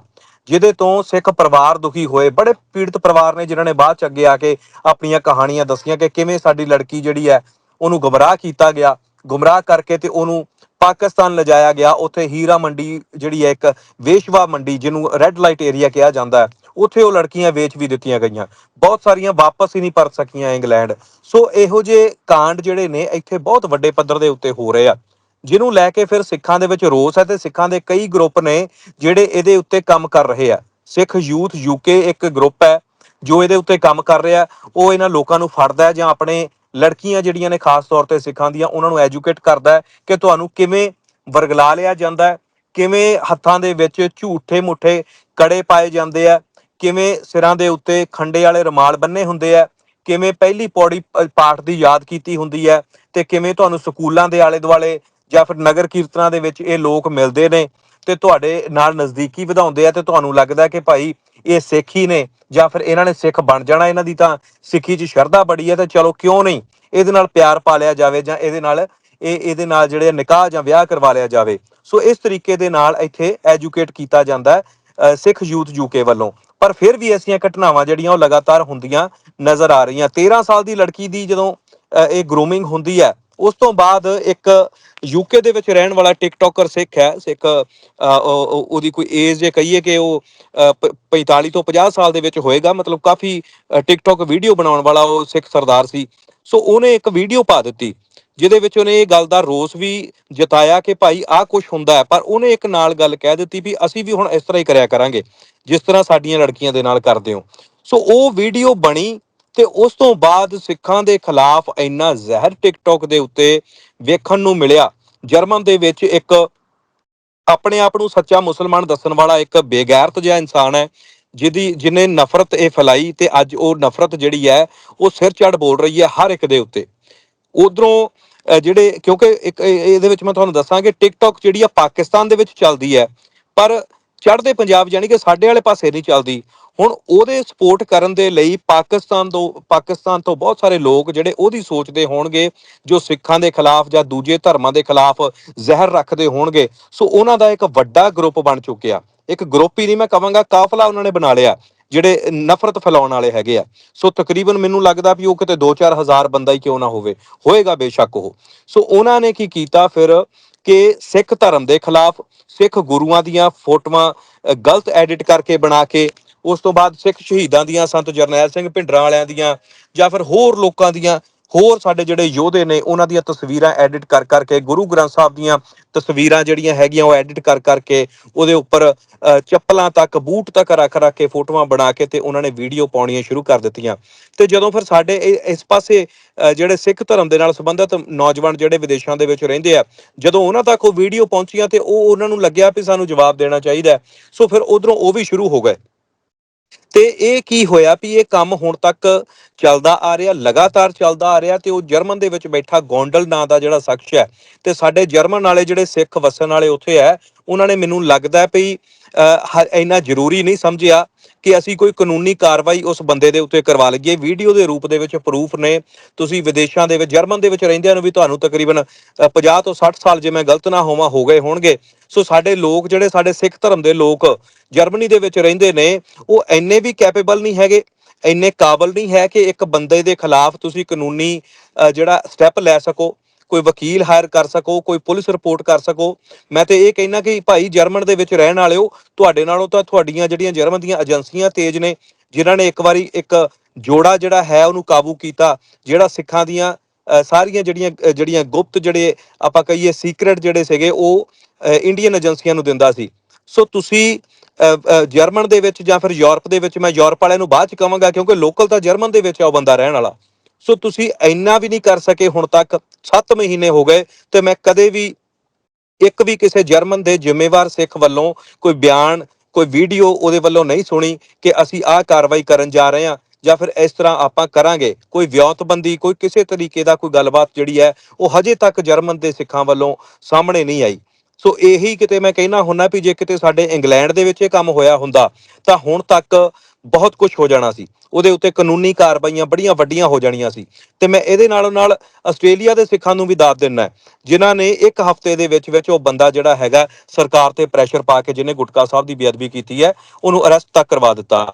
ਜਿਹਦੇ ਤੋਂ ਸਿੱਖ ਪਰਿਵਾਰ ਦੁਖੀ ਹੋਏ। ਬੜੇ ਪੀੜਤ ਪਰਿਵਾਰ ਨੇ ਜਿਨ੍ਹਾਂ ਨੇ ਬਾਅਦ ਚ ਅੱਗੇ ਆ ਕੇ ਆਪਣੀਆਂ ਕਹਾਣੀਆਂ ਦੱਸੀਆਂ ਕਿ ਕਿਵੇਂ ਸਾਡੀ ਲੜਕੀ ਜਿਹੜੀ ਹੈ, ਉਹਨੂੰ ਗੁੰਮਰਾਹ ਕੀਤਾ ਗਿਆ। ਗੁੰਮਰਾਹ ਕਰਕੇ ਤੇ ਉਹਨੂੰ ਪਾਕਿਸਤਾਨ ਲਿਜਾਇਆ ਗਿਆ। ਉੱਥੇ ਹੀਰਾ ਮੰਡੀ ਜਿਹੜੀ ਹੈ, ਇੱਕ ਵੇਸ਼ਵਾ ਮੰਡੀ, ਜਿਹਨੂੰ ਰੈੱਡ ਲਾਈਟ ਏਰੀਆ ਕਿਹਾ ਜਾਂਦਾ ਹੈ। ਉੱਥੇ ਉਹ ਲੜਕੀਆਂ ਵੇਚ ਵੀ ਦਿੱਤੀਆਂ ਗਈਆਂ। ਬਹੁਤ ਸਾਰੀਆਂ ਵਾਪਸ ਹੀ ਨਹੀਂ ਪਰਤ ਸਕੀਆਂ ਇੰਗਲੈਂਡ। ਸੋ ਇਹੋ ਜਿਹੇ ਕਾਂਡ ਜਿਹੜੇ ਨੇ, ਇੱਥੇ ਬਹੁਤ ਵੱਡੇ ਪੱਧਰ ਦੇ ਉੱਤੇ ਹੋ ਰਹੇ ਆ। ਜਿਹਨੂੰ ਲੈ ਕੇ ਫਿਰ ਸਿੱਖਾਂ ਦੇ ਵਿੱਚ ਰੋਸ ਹੈ ਤੇ ਸਿੱਖਾਂ ਦੇ ਕਈ ਗਰੁੱਪ ਨੇ ਜਿਹੜੇ ਇਹਦੇ ਉੱਤੇ ਕੰਮ ਕਰ ਰਹੇ ਆ। ਸਿੱਖ ਯੂਥ ਯੂਕੇ ਇੱਕ ਗਰੁੱਪ ਹੈ, ਜੋ ਇਹਦੇ ਉੱਤੇ ਕੰਮ ਕਰ ਰਿਹਾ। ਉਹ ਇਹਨਾਂ ਲੋਕਾਂ ਨੂੰ ਫੜਦਾ ਹੈ ਜਾਂ ਆਪਣੇ ਲੜਕੀਆਂ ਜਿਹੜੀਆਂ ਨੇ ਖਾਸ ਤੌਰ ਤੇ ਸਿੱਖਾਂ ਦੀਆਂ, ਉਹਨਾਂ ਨੂੰ ਐਜੂਕੇਟ ਕਰਦਾ ਹੈ ਕਿ ਤੁਹਾਨੂੰ ਕਿਵੇਂ ਵਰਗਲਾ ਲਿਆ ਜਾਂਦਾ ਹੈ, ਕਿਵੇਂ ਹੱਥਾਂ ਦੇ ਵਿੱਚ ਝੂਠੇ ਮੁੱਠੇ ਕੜੇ ਪਾਏ ਜਾਂਦੇ ਆ ਕਿਵੇਂ ਸਿਰਾਂ ਦੇ ਉੱਤੇ ਖੰਡੇ ਵਾਲੇ ਰੁਮਾਲ ਬੰਨੇ ਹੁੰਦੇ ਆ, ਕਿਵੇਂ ਪਹਿਲੀ ਪੌੜੀ ਪਾਠ ਦੀ ਯਾਦ ਕੀਤੀ ਹੁੰਦੀ ਹੈ ਤੇ ਕਿਵੇਂ ਤੁਹਾਨੂੰ ਸਕੂਲਾਂ ਦੇ ਆਲੇ ਦੁਆਲੇ ਜਾਂ ਫਿਰ ਨਗਰ ਕੀਰਤਨਾਂ ਦੇ ਵਿੱਚ ਇਹ ਲੋਕ ਮਿਲਦੇ ਨੇ ਤੇ ਤੁਹਾਡੇ ਨਾਲ ਨਜ਼ਦੀਕੀ ਵਧਾਉਂਦੇ ਆ ਤੇ ਤੁਹਾਨੂੰ ਲੱਗਦਾ ਕਿ ਭਾਈ ਇਹ ਸਿੱਖ ਹੀ ਨੇ ਜਾਂ ਫਿਰ ਇਹਨਾਂ ਨੇ ਸਿੱਖ ਬਣ ਜਾਣਾ ਇਹਨਾਂ ਦੀ ਤਾਂ ਸਿੱਖੀ 'ਚ ਸ਼ਰਧਾ ਬੜੀ ਹੈ ਤੇ ਚਲੋ ਕਿਉਂ ਨਹੀਂ, ਇਹਦੇ ਨਾਲ ਪਿਆਰ ਪਾ ਲਿਆ ਜਾਵੇ ਜਾਂ ਇਹਦੇ ਨਾਲ ਇਹ, ਇਹਦੇ ਨਾਲ ਜਿਹੜੇ ਨਿਕਾਹ ਜਾਂ ਵਿਆਹ ਕਰਵਾ ਲਿਆ ਜਾਵੇ। ਸੋ ਇਸ ਤਰੀਕੇ ਦੇ ਨਾਲ ਇੱਥੇ ਐਜੂਕੇਟ ਕੀਤਾ ਜਾਂਦਾ ਹੈ ਸਿੱਖ ਯੂਥ ਯੂਕੇ ਵੱਲੋਂ। ਪਰ ਫਿਰ ਵੀ ਐਸੀਆਂ ਘਟਨਾਵਾਂ ਜਿਹੜੀਆਂ ਉਹ ਲਗਾਤਾਰ ਹੁੰਦੀਆਂ ਨਜ਼ਰ ਆ ਰਹੀਆਂ। 13 ਸਾਲ ਦੀ ਲੜਕੀ ਦੀ ਜਦੋਂ ਇਹ ਗਰੂਮਿੰਗ ਹੁੰਦੀ ਹੈ ਉਸ ਤੋਂ ਬਾਅਦ ਇੱਕ ਯੂਕੇ ਦੇ ਵਿੱਚ ਰਹਿਣ ਵਾਲਾ ਟਿਕਟੋਕਰ ਸਿੱਖ ਹੈ ਸਿੱਖ ਅ, ਉਹਦੀ ਕੋਈ ਏਜ ਜੇ ਕਹੀਏ ਕਿ ਉਹ ਅ, ਪ- 45 ਤੋਂ 50 ਸਾਲ ਦੇ ਵਿੱਚ ਹੋਏਗਾ ਮਤਲਬ ਕਾਫੀ ਟਿਕਟੋਕ ਵੀਡੀਓ ਬਣਾਉਣ ਵਾਲਾ ਉਹ ਸਿੱਖ ਸਰਦਾਰ ਸੀ। ਸੋ ਉਹਨੇ ਇੱਕ ਵੀਡੀਓ ਪਾ ਦਿੱਤੀ। ਜਿਹਦੇ ਵਿੱਚ ਉਹਨੇ ਇਹ ਗੱਲ ਦਾ ਰੋਸ ਵੀ ਜਤਾਇਆ ਕਿ ਭਾਈ ਆਹ ਕੁਝ ਹੁੰਦਾ ਹੈ, ਪਰ ਉਹਨੇ ਇੱਕ ਨਾਲ ਗੱਲ ਕਹਿ ਦਿੱਤੀ ਵੀ ਅਸੀਂ ਵੀ ਹੁਣ ਇਸ ਤਰ੍ਹਾਂ ਹੀ ਕਰਿਆ ਕਰਾਂਗੇ, ਜਿਸ ਤਰ੍ਹਾਂ ਸਾਡੀਆਂ ਲੜਕੀਆਂ ਦੇ ਨਾਲ ਕਰਦੇ ਹੋ। ਸੋ ਉਹ ਵੀਡੀਓ ਬਣੀ ਤੇ ਉਸ ਤੋਂ ਬਾਅਦ ਸਿੱਖਾਂ ਦੇ ਖਿਲਾਫ ਇੰਨਾ ਜ਼ਹਿਰ ਟਿਕਟੋਕ ਦੇ ਉੱਤੇ ਵੇਖਣ ਨੂੰ ਮਿਲਿਆ, ਜਰਮਨ ਦੇ ਵਿੱਚ ਇੱਕ ਆਪਣੇ ਆਪ ਨੂੰ ਸੱਚਾ ਮੁਸਲਮਾਨ ਦੱਸਣ ਵਾਲਾ ਇੱਕ ਬੇਗੈਰਤ ਜਿਹਾ ਇਨਸਾਨ ਹੈ, ਜਿਹਦੀ, ਜਿਹਨੇ ਨਫ਼ਰਤ ਇਹ ਫੈਲਾਈ ਤੇ ਅੱਜ ਉਹ ਨਫ਼ਰਤ ਜਿਹੜੀ ਹੈ, ਉਹ ਸਿਰ ਚੜ ਬੋਲ ਰਹੀ ਹੈ ਹਰ ਇੱਕ ਦੇ ਉੱਤੇ। ਉਧਰੋਂ ਜਿਹੜੇ, ਕਿਉਂਕਿ ਇੱਕ ਇਹਦੇ ਵਿੱਚ ਮੈਂ ਤੁਹਾਨੂੰ ਦੱਸਾਂ ਕਿ ਟਿਕਟੌਕ ਜਿਹੜੀ ਆ ਪਾਕਿਸਤਾਨ ਦੇ ਵਿੱਚ ਚੱਲਦੀ ਹੈ, ਪਰ ਚੜ੍ਹਦੇ ਪੰਜਾਬ ਯਾਨੀ ਕਿ ਸਾਡੇ ਵਾਲੇ ਪਾਸੇ ਨਹੀਂ ਚੱਲਦੀ। ਹੁਣ ਉਹਦੇ ਸਪੋਰਟ ਕਰਨ ਦੇ ਲਈ ਪਾਕਿਸਤਾਨ ਤੋਂ ਪਾਕਿਸਤਾਨ ਤੋਂ ਬਹੁਤ ਸਾਰੇ ਲੋਕ ਜਿਹੜੇ ਉਹਦੀ ਸੋਚਦੇ ਹੋਣਗੇ, ਜੋ ਸਿੱਖਾਂ ਦੇ ਖਿਲਾਫ ਜਾਂ ਦੂਜੇ ਧਰਮਾਂ ਦੇ ਖਿਲਾਫ ਜ਼ਹਿਰ ਰੱਖਦੇ ਹੋਣਗੇ, ਸੋ ਉਹਨਾਂ ਦਾ ਇੱਕ ਵੱਡਾ ਗਰੁੱਪ ਬਣ ਚੁੱਕਿਆ। ਇੱਕ ਗਰੁੱਪ ਹੀ ਨਹੀਂ ਮੈਂ ਕਹਾਂਗਾ, ਕਾਫਲਾ ਉਹਨਾਂ ਨੇ ਬਣਾ ਲਿਆ। ਜਿਹੜੇ ਨਫ਼ਰਤ ਫੈਲਾਉਣ ਵਾਲੇ ਹੈਗੇ ਆ। ਸੋ ਤਕਰੀਬਨ ਮੈਨੂੰ ਲੱਗਦਾ ਵੀ ਉਹ ਕਿਤੇ 2-4 ਹਜ਼ਾਰ ਬੰਦਾ ਹੀ ਕਿਉਂ ਨਾ ਹੋਵੇ। ਹੋਏਗਾ ਬੇਸ਼ੱਕ ਉਹ। ਸੋ ਉਹਨਾਂ ਨੇ ਕੀ ਕੀਤਾ ਫਿਰ ਕਿ ਸਿੱਖ ਧਰਮ ਦੇ ਖਿਲਾਫ ਸਿੱਖ ਗੁਰੂਆਂ ਦੀਆਂ ਫੋਟੋਆਂ ਗਲਤ ਐਡਿਟ ਕਰਕੇ ਬਣਾ ਕੇ, ਉਸ ਤੋਂ ਬਾਅਦ ਸਿੱਖ ਸ਼ਹੀਦਾਂ ਦੀਆਂ ਸੰਤ ਜਰਨੈਲ ਸਿੰਘ ਭਿੰਡਰਾਂ ਵਾਲਿਆਂ ਦੀਆਂ ਜਾਂ ਫਿਰ ਹੋਰ ਲੋਕਾਂ ਦੀਆਂ ਹੋਰ ਸਾਡੇ ਜਿਹੜੇ ਯੋਧੇ ਨੇ, ਉਹਨਾਂ ਦੀਆਂ ਤਸਵੀਰਾਂ ਐਡਿਟ ਕਰ ਕਰਕੇ, ਗੁਰੂ ਗ੍ਰੰਥ ਸਾਹਿਬ ਦੀਆਂ ਤਸਵੀਰਾਂ ਜਿਹੜੀਆਂ ਹੈਗੀਆਂ, ਉਹ ਐਡਿਟ ਕਰ ਕਰਕੇ, ਉਹਦੇ ਉੱਪਰ ਚੱਪਲਾਂ ਤੱਕ, ਬੂਟ ਤੱਕ ਰੱਖ ਰੱਖ ਕੇ ਫੋਟੋਆਂ ਬਣਾ ਕੇ ਤੇ ਉਹਨਾਂ ਨੇ ਵੀਡੀਓ ਪਾਉਣੀਆਂ ਸ਼ੁਰੂ ਕਰ ਦਿੱਤੀਆਂ। ਤੇ ਜਦੋਂ ਫਿਰ ਸਾਡੇ ਇਹ- ਇਸ ਪਾਸੇ ਜਿਹੜੇ ਸਿੱਖ ਧਰਮ ਦੇ ਨਾਲ ਸੰਬੰਧਿਤ ਨੌਜਵਾਨ ਜਿਹੜੇ ਵਿਦੇਸ਼ਾਂ ਦੇ ਵਿੱਚ ਰਹਿੰਦੇ ਆ, ਜਦੋਂ ਉਹਨਾਂ ਤੱਕ ਉਹ ਵੀਡੀਓ ਪਹੁੰਚੀਆਂ ਤੇ ਉਹ ਉਹਨਾਂ ਨੂੰ ਲੱਗਿਆ ਵੀ ਸਾਨੂੰ ਜਵਾਬ ਦੇਣਾ ਚਾਹੀਦਾ ਸੋ ਫਿਰ ਉਧਰੋਂ ਉਹ ਵੀ ਸ਼ੁਰੂ ਹੋ ਗਏ। ਤੇ ਇਹ ਕੀ ਹੋਇਆ ਵੀ ਇਹ ਕੰਮ ਹੁਣ ਤੱਕ ਚੱਲਦਾ ਆ ਰਿਹਾ, ਲਗਾਤਾਰ ਚੱਲਦਾ ਆ ਰਿਹਾ ਤੇ ਉਹ ਜਰਮਨ ਦੇ ਵਿੱਚ ਬੈਠਾ ਗੋਂਡਲ ਨਾਂ ਦਾ ਜਿਹੜਾ ਸ਼ਖਸ ਹੈ ਤੇ ਸਾਡੇ ਜਰਮਨ ਵਾਲੇ ਜਿਹੜੇ ਸਿੱਖ ਵਸਣ ਵਾਲੇ ਉੱਥੇ ਹੈ, ਉਹਨਾਂ ਨੇ ਮੈਨੂੰ ਲੱਗਦਾ ਹੈ ਵੀ ਇੰਨਾ ਜ਼ਰੂਰੀ ਨਹੀਂ ਸਮਝਿਆ ਕਿ ਅਸੀਂ ਕੋਈ ਕਾਨੂੰਨੀ ਕਾਰਵਾਈ ਉਸ ਬੰਦੇ ਦੇ ਉੱਤੇ ਕਰਵਾ ਲਈਏ। ਵੀਡੀਓ ਦੇ ਰੂਪ ਦੇ ਵਿੱਚ ਪ੍ਰੂਫ ਨੇ। ਤੁਸੀਂ ਵਿਦੇਸ਼ਾਂ ਦੇ ਵਿੱਚ ਜਰਮਨ ਦੇ ਵਿੱਚ ਰਹਿੰਦਿਆਂ ਨੂੰ ਵੀ ਤੁਹਾਨੂੰ ਤਕਰੀਬਨ ਅ, 50 ਤੋਂ 60 ਸਾਲ ਜੇ ਮੈਂ ਗਲਤ ਨਾ ਹੋਵਾਂ ਹੋ ਗਏ ਹੋਣਗੇ। ਸੋ ਸਾਡੇ ਲੋਕ ਜਿਹੜੇ ਸਾਡੇ ਸਿੱਖ ਧਰਮ ਦੇ ਲੋਕ ਜਰਮਨੀ ਦੇ ਵਿੱਚ ਰਹਿੰਦੇ ਨੇ ਉਹ ਇੰਨੇ ਵੀ ਕੈਪੇਬਲ ਨਹੀਂ ਹੈਗੇ ਇੰਨੇ ਕਾਬਲ ਨਹੀਂ ਹੈ ਕਿ ਇੱਕ ਬੰਦੇ ਦੇ ਖਿਲਾਫ ਤੁਸੀਂ ਕਾਨੂੰਨੀ ਜਿਹੜਾ ਸਟੈਪ ਲੈ ਸਕੋ। ਕੋਈ ਵਕੀਲ ਹਾਇਰ ਕਰ ਸਕੋ, ਕੋਈ ਪੁਲਿਸ ਰਿਪੋਰਟ ਕਰ ਸਕੋ, ਮੈਂ ਤੇ ਇਹ ਕਹਿਣਾ ਕਿ ਭਾਈ ਜਰਮਨ ਦੇ ਵਿੱਚ ਰਹਿਣ ਵਾਲਿਓ, ਤੁਹਾਡੇ ਨਾਲੋਂ ਤਾਂ ਤੁਹਾਡੀਆਂ ਜਿਹੜੀਆਂ ਜਰਮਨ ਦੀਆਂ ਏਜੰਸੀਆਂ ਤੇਜ਼ ਨੇ, ਜਿਨ੍ਹਾਂ ਨੇ ਇੱਕ ਵਾਰੀ ਇੱਕ ਜੋੜਾ ਜਿਹੜਾ ਹੈ ਉਹਨੂੰ ਕਾਬੂ ਕੀਤਾ, ਜਿਹੜਾ ਸਿੱਖਾਂ ਦੀਆਂ ਸਾਰੀਆਂ ਜਿਹੜੀਆਂ ਜਿਹੜੀਆਂ ਗੁਪਤ ਜਿਹੜੇ ਆਪਾਂ ਕਹੀਏ ਸੀਕ੍ਰੇਟ ਜਿਹੜੇ ਸੀਗੇ, ਉਹ ਇੰਡੀਅਨ ਏਜੰਸੀਆਂ ਨੂੰ ਦਿੰਦਾ ਸੀ। ਸੋ ਤੁਸੀਂ ਜਰਮਨ ਦੇ ਵਿੱਚ ਜਾਂ ਫਿਰ ਯੂਰਪ ਦੇ ਵਿੱਚ, ਮੈਂ ਯੂਰਪ ਵਾਲਿਆਂ ਨੂੰ ਬਾਅਦ ਚ ਕਹਾਂਗਾ ਕਿਉਂਕਿ ਲੋਕਲ ਤਾਂ ਜਰਮਨ ਦੇ ਵਿੱਚ ਆ ਉਹ ਬੰਦਾ ਰਹਿਣ ਵਾਲਾ। ਸੋ ਤੁਸੀਂ ਇੰਨਾ ਵੀ ਨਹੀਂ ਕਰ ਸਕੇ ਹੁਣ ਤੱਕ। 7 ਮਹੀਨੇ ਹੋ ਗਏ ਤੇ ਮੈਂ ਕਦੇ ਵੀ ਇੱਕ ਵੀ ਕਿਸੇ ਜਰਮਨ ਦੇ ਜ਼ਿੰਮੇਵਾਰ ਸਿੱਖ ਵੱਲੋਂ ਕੋਈ ਬਿਆਨ, ਕੋਈ ਵੀਡੀਓ ਉਹਦੇ ਵੱਲੋਂ ਨਹੀਂ ਸੁਣੀ ਕਿ ਅਸੀਂ ਆਹ ਕਾਰਵਾਈ ਕਰਨ ਜਾ ਰਹੇ ਹਾਂ ਜਾਂ ਫਿਰ ਇਸ ਤਰ੍ਹਾਂ ਆਪਾਂ ਕਰਾਂਗੇ। ਕੋਈ ਵਿਉਂਤਬੰਦੀ, ਕੋਈ ਕਿਸੇ ਤਰੀਕੇ ਦਾ ਕੋਈ ਗੱਲਬਾਤ ਜਿਹੜੀ ਹੈ, ਉਹ ਹਜੇ ਤੱਕ ਜਰਮਨ ਦੇ ਸਿੱਖਾਂ ਵੱਲੋਂ ਸਾਹਮਣੇ ਨਹੀਂ ਆਈ। ਸੋ ਇਹੀ ਕਿਤੇ ਮੈਂ ਕਹਿਣਾ ਹੁੰਨਾ ਵੀ ਜੇ ਕਿਤੇ ਸਾਡੇ ਇੰਗਲੈਂਡ ਦੇ ਵਿੱਚ ਇਹ ਕੰਮ ਹੋਇਆ ਹੁੰਦਾ ਤਾਂ ਹੁਣ ਤੱਕ ਬਹੁਤ ਕੁਝ ਹੋ ਜਾਣਾ ਸੀ। ਉਹਦੇ ਉੱਤੇ ਕਾਨੂੰਨੀ ਕਾਰਵਾਈਆਂ ਬੜੀਆਂ ਵੱਡੀਆਂ ਹੋ ਜਾਣੀਆਂ ਸੀ। ਤੇ ਮੈਂ ਇਹਦੇ ਨਾਲੋਂ ਨਾਲ ਆਸਟ੍ਰੇਲੀਆ ਦੇ ਸਿੱਖਾਂ ਨੂੰ ਵੀ ਦਾਤ ਦਿੰਨਾ ਹੈ, ਜਿਨ੍ਹਾਂ ਨੇ ਇੱਕ ਹਫ਼ਤੇ ਦੇ ਵਿੱਚ ਵਿੱਚ ਉਹ ਬੰਦਾ ਜਿਹੜਾ ਹੈਗਾ ਸਰਕਾਰ ਤੇ ਪ੍ਰੈਸ਼ਰ ਪਾ ਕੇ ਜਿਹਨੇ ਗੁਟਕਾ ਸਾਹਿਬ ਦੀ ਬੇਅਦਬੀ ਕੀਤੀ ਹੈ ਉਹਨੂੰ ਅਰੈਸਟ ਤੱਕ ਕਰਵਾ ਦਿੱਤਾ।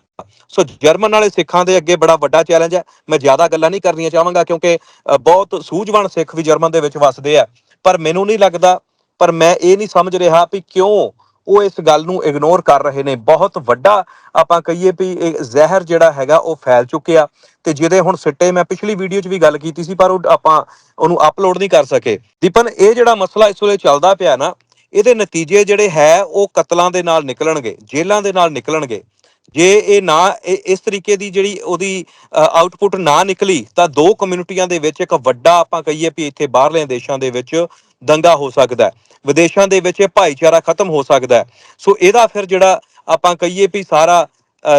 ਸੋ ਜਰਮਨ ਵਾਲੇ ਸਿੱਖਾਂ ਦੇ ਅੱਗੇ ਬੜਾ ਵੱਡਾ ਚੈਲੰਜ ਹੈ। ਮੈਂ ਜ਼ਿਆਦਾ ਗੱਲਾਂ ਨਹੀਂ ਕਰਨੀਆਂ ਚਾਹਾਂਗਾ ਕਿਉਂਕਿ ਬਹੁਤ ਸੂਝਵਾਨ ਸਿੱਖ ਵੀ ਜਰਮਨ ਦੇ ਵਿੱਚ ਵੱਸਦੇ ਆ। ਪਰ ਮੈਨੂੰ ਨਹੀਂ ਲੱਗਦਾ ਪਰ ਮੈਂ ਇਹ ਨਹੀਂ ਸਮਝ ਰਿਹਾ ਵੀ ਕਿਉਂ ਉਹ ਇਸ ਗੱਲ ਨੂੰ ਇਗਨੋਰ ਕਰ ਰਹੇ ਨੇ। ਬਹੁਤ ਵੱਡਾ ਆਪਾਂ ਕਹੀਏ ਵੀ ਇਹ ਜ਼ਹਿਰ ਜਿਹੜਾ ਹੈਗਾ ਉਹ ਫੈਲ ਚੁੱਕਿਆ ਤੇ ਜਿਹਦੇ ਹੁਣ ਸਿੱਟੇ ਮੈਂ ਪਿਛਲੀ ਵੀਡੀਓ 'ਚ ਵੀ ਗੱਲ ਕੀਤੀ ਸੀ ਪਰ ਉਹ ਆਪਾਂ ਉਹਨੂੰ ਅਪਲੋਡ ਨਹੀਂ ਕਰ ਸਕੇ। ਦੀਪਨ, ਇਹ ਜਿਹੜਾ ਮਸਲਾ ਇਸ ਵੇਲੇ ਚੱਲਦਾ ਪਿਆ ਨਾ, ਇਹਦੇ ਨਤੀਜੇ ਜਿਹੜੇ ਹੈ ਉਹ ਕਤਲਾਂ ਦੇ ਨਾਲ ਨਿਕਲਣਗੇ, ਜੇਲ੍ਹਾਂ ਦੇ ਨਾਲ ਨਿਕਲਣਗੇ। ਜੇ ਇਹ ਨਾ ਇਹ- ਇਸ ਤਰੀਕੇ ਦੀ ਜਿਹੜੀ ਉਹਦੀ ਆਊਟਪੁੱਟ ਨਾ ਨਿਕਲੀ ਤਾਂ ਦੋ ਕਮਿਊਨਿਟੀਆਂ ਦੇ ਵਿੱਚ ਇੱਕ ਵੱਡਾ ਆਪਾਂ ਕਹੀਏ ਵੀ ਇੱਥੇ ਬਾਹਰਲੇ ਦੇਸ਼ਾਂ ਦੇ ਵਿੱਚ ਦੰਗਾ ਹੋ ਸਕਦਾ ਹੈ। ਵਿਦੇਸ਼ਾਂ ਦੇ ਵਿੱਚ ਇਹ ਭਾਈਚਾਰਾ ਖਤਮ ਹੋ ਸਕਦਾ ਹੈ। ਸੋ ਇਹਦਾ ਫਿਰ ਜਿਹੜਾ ਆਪਾਂ ਕਹੀਏ ਵੀ ਸਾਰਾ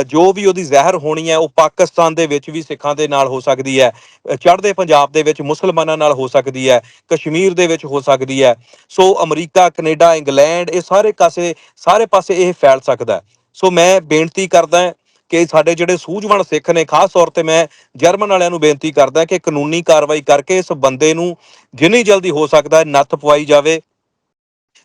ਜੋ ਵੀ ਉਹਦੀ ਜ਼ਹਿਰ ਹੋਣੀ ਹੈ, ਉਹ ਪਾਕਿਸਤਾਨ ਦੇ ਵਿੱਚ ਵੀ ਸਿੱਖਾਂ ਦੇ ਨਾਲ ਹੋ ਸਕਦੀ ਹੈ। ਚੜ੍ਹਦੇ ਪੰਜਾਬ ਦੇ ਵਿੱਚ ਮੁਸਲਮਾਨਾਂ ਨਾਲ ਹੋ ਸਕਦੀ ਹੈ। ਕਸ਼ਮੀਰ ਦੇ ਵਿੱਚ ਹੋ ਸਕਦੀ ਹੈ। ਸੋ ਅਮਰੀਕਾ, ਕੈਨੇਡਾ, ਇੰਗਲੈਂਡ, ਇਹ ਸਾਰੇ ਕਾਸੇ, ਸਾਰੇ ਪਾਸੇ ਇਹ ਫੈਲ ਸਕਦਾ ਸੋ ਮੈਂ ਬੇਨਤੀ ਕਰਦਾ ਕਿ ਸਾਡੇ ਜਿਹੜੇ ਸੂਝਵਾਨ ਸਿੱਖ ਨੇ, ਖਾਸ ਤੌਰ ਤੇ ਮੈਂ ਜਰਮਨ ਵਾਲਿਆਂ ਨੂੰ ਬੇਨਤੀ ਕਰਦਾ ਕਿ ਕਾਨੂੰਨੀ ਕਾਰਵਾਈ ਕਰਕੇ ਇਸ ਬੰਦੇ ਨੂੰ ਜਿੰਨੀ ਜਲਦੀ ਹੋ ਸਕਦਾ ਹੈ ਨੱਥ ਪਵਾਈ ਜਾਵੇ।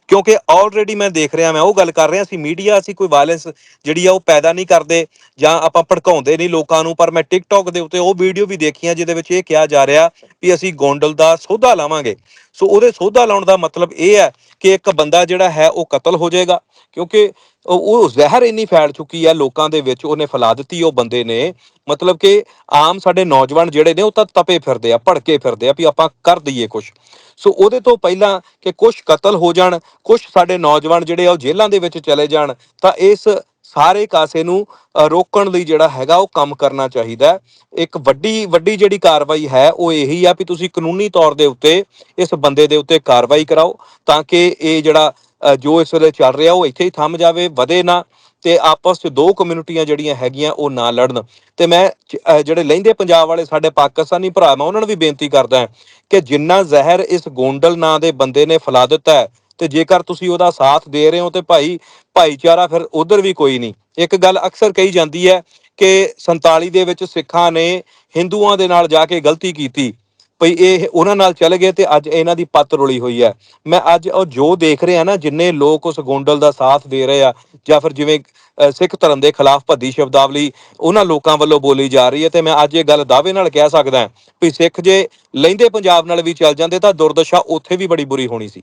ਕਿਉਂਕਿ ਆਲਰੇਡੀ ਮੈਂ ਦੇਖ ਰਿਹਾ, ਮੈਂ ਉਹ ਗੱਲ ਕਰ ਰਿਹਾ ਸੀ ਮੀਡੀਆ ਅਸੀਂ ਕੋਈ ਵਾਇਲੈਂਸ ਜਿਹੜੀ ਆ ਉਹ ਪੈਦਾ ਨਹੀਂ ਕਰਦੇ ਜਾਂ ਆਪਾਂ ਭੜਕਾਉਂਦੇ ਨਹੀਂ ਲੋਕਾਂ ਨੂੰ, ਪਰ ਮੈਂ ਟਿਕਟੌਕ ਦੇ ਉੱਤੇ ਉਹ ਵੀਡੀਓ ਵੀ ਦੇਖੀਆਂ ਜਿਹਦੇ ਵਿੱਚ ਇਹ ਕਿਹਾ ਜਾ ਰਿਹਾ ਵੀ ਅਸੀਂ ਗੋਂਡਲ ਦਾ ਸੌਦਾ ਲਾਵਾਂਗੇ। ਸੋ ਉਹਦੇ ਸੌਦਾ ਲਾਉਣ ਦਾ ਮਤਲਬ ਇਹ ਹੈ ਕਿ ਇੱਕ ਬੰਦਾ ਜਿਹੜਾ ਹੈ ਉਹ ਕਤਲ ਹੋ ਜਾਏਗਾ, ਕਿਉਂਕਿ ਉਹ ਜ਼ਹਿਰ ਇੰਨੀ ਫੈਲ ਚੁੱਕੀ ਹੈ ਲੋਕਾਂ ਦੇ ਵਿੱਚ, ਉਹਨੇ ਫੈਲਾ ਦਿੱਤੀ ਉਹ ਬੰਦੇ ਨੇ। ਮਤਲਬ ਕਿ ਆਮ ਸਾਡੇ ਨੌਜਵਾਨ ਜਿਹੜੇ ਨੇ, ਉਹ ਤਾਂ ਤਪੇ ਫਿਰਦੇ ਆ, ਭੜਕੇ ਫਿਰਦੇ ਆ ਵੀ ਆਪਾਂ ਕਰ ਦਈਏ ਕੁਝ ਸੋ ਉਹਦੇ ਤੋਂ ਪਹਿਲਾਂ ਕਿ ਕੁਝ ਕਤਲ ਹੋ ਜਾਣ ਕੁਝ ਸਾਡੇ ਨੌਜਵਾਨ ਜਿਹੜੇ ਆ ਉਹ ਜੇਲ੍ਹਾਂ ਦੇ ਵਿੱਚ ਚਲੇ ਜਾਣ, ਤਾਂ ਇਸ ਸਾਰੇ ਕਾਸੇ ਨੂੰ ਰੋਕਣ ਲਈ ਜਿਹੜਾ ਹੈਗਾ ਉਹ ਕੰਮ ਕਰਨਾ ਚਾਹੀਦਾ ਇੱਕ ਵੱਡੀ ਵੱਡੀ ਜਿਹੜੀ ਕਾਰਵਾਈ ਹੈ, ਉਹ ਇਹੀ ਆ ਵੀ ਤੁਸੀਂ ਕਾਨੂੰਨੀ ਤੌਰ ਦੇ ਉੱਤੇ ਇਸ ਬੰਦੇ ਦੇ ਉੱਤੇ ਕਾਰਵਾਈ ਕਰਾਓ, ਤਾਂ ਕਿ ਇਹ ਜਿਹੜਾ ਜੋ ਇਸ ਵੇਲੇ ਚੱਲ ਰਿਹਾ, ਉਹ ਇੱਥੇ ਹੀ ਥੰਮ ਜਾਵੇ, ਵਧੇ ਨਾ, ਤੇ ਆਪਸ 'ਚ ਦੋ ਕਮਿਊਨਿਟੀਆਂ ਜਿਹੜੀਆਂ ਹੈਗੀਆਂ, ਉਹ ਨਾ ਲੜਨ। ਤੇ ਮੈਂ ਜਿਹੜੇ ਲਹਿੰਦੇ ਪੰਜਾਬ ਵਾਲੇ ਸਾਡੇ ਪਾਕਿਸਤਾਨੀ ਭਰਾ, ਮੈਂ ਉਹਨਾਂ ਨੂੰ ਵੀ ਬੇਨਤੀ ਕਰਦਾ ਕਿ ਜਿੰਨਾ ਜ਼ਹਿਰ ਇਸ ਗੋਂਡਲ ਨਾਂ ਦੇ ਬੰਦੇ ਨੇ ਫੈਲਾ ਦਿੱਤਾ ਹੈ, ਤੇ ਜੇਕਰ ਤੁਸੀਂ ਉਹਦਾ ਸਾਥ ਦੇ ਰਹੇ ਹੋ ਤੇ ਭਾਈ, ਭਾਈਚਾਰਾ ਫਿਰ ਉਧਰ ਵੀ ਕੋਈ ਨਹੀਂ। ਇੱਕ ਗੱਲ ਅਕਸਰ ਕਹੀ ਜਾਂਦੀ ਹੈ ਕਿ 47 ਦੇ ਵਿੱਚ ਸਿੱਖਾਂ ਨੇ ਹਿੰਦੂਆਂ ਦੇ ਨਾਲ ਜਾ ਕੇ ਗਲਤੀ ਕੀਤੀ। ਭਈ ਇਹ ਉਹਨਾਂ ਨਾਲ ਚਲੇ ਗਏ ਤੇ ਅੱਜ ਇਹਨਾਂ ਦੀ ਪੱਤ ਰੁਲੀ ਹੋਈ ਹੈ। ਮੈਂ ਅੱਜ ਉਹ ਜੋ ਦੇਖ ਰਿਹਾ ਨਾ ਜਿੰਨੇ ਲੋਕ ਉਸ ਗੋਂਡਲ ਦਾ ਸਾਥ ਦੇ ਰਹੇ ਆ ਜਾਂ ਫਿਰ ਜਿਵੇਂ ਸਿੱਖ ਧਰਮ ਦੇ ਖਿਲਾਫ ਭੱਦੀ ਸ਼ਬਦਾਵਲੀ ਉਹਨਾਂ ਲੋਕਾਂ ਵੱਲੋਂ ਬੋਲੀ ਜਾ ਰਹੀ ਹੈ ਤੇ ਮੈਂ ਅੱਜ ਇਹ ਗੱਲ ਦਾਅਵੇ ਨਾਲ ਕਹਿ ਸਕਦਾ ਵੀ ਸਿੱਖ ਜੇ ਲਹਿੰਦੇ ਪੰਜਾਬ ਨਾਲ ਵੀ ਚੱਲ ਜਾਂਦੇ ਤਾਂ ਦੁਰਦਸ਼ਾ ਉੱਥੇ ਵੀ ਬੜੀ ਬੁਰੀ ਹੋਣੀ ਸੀ।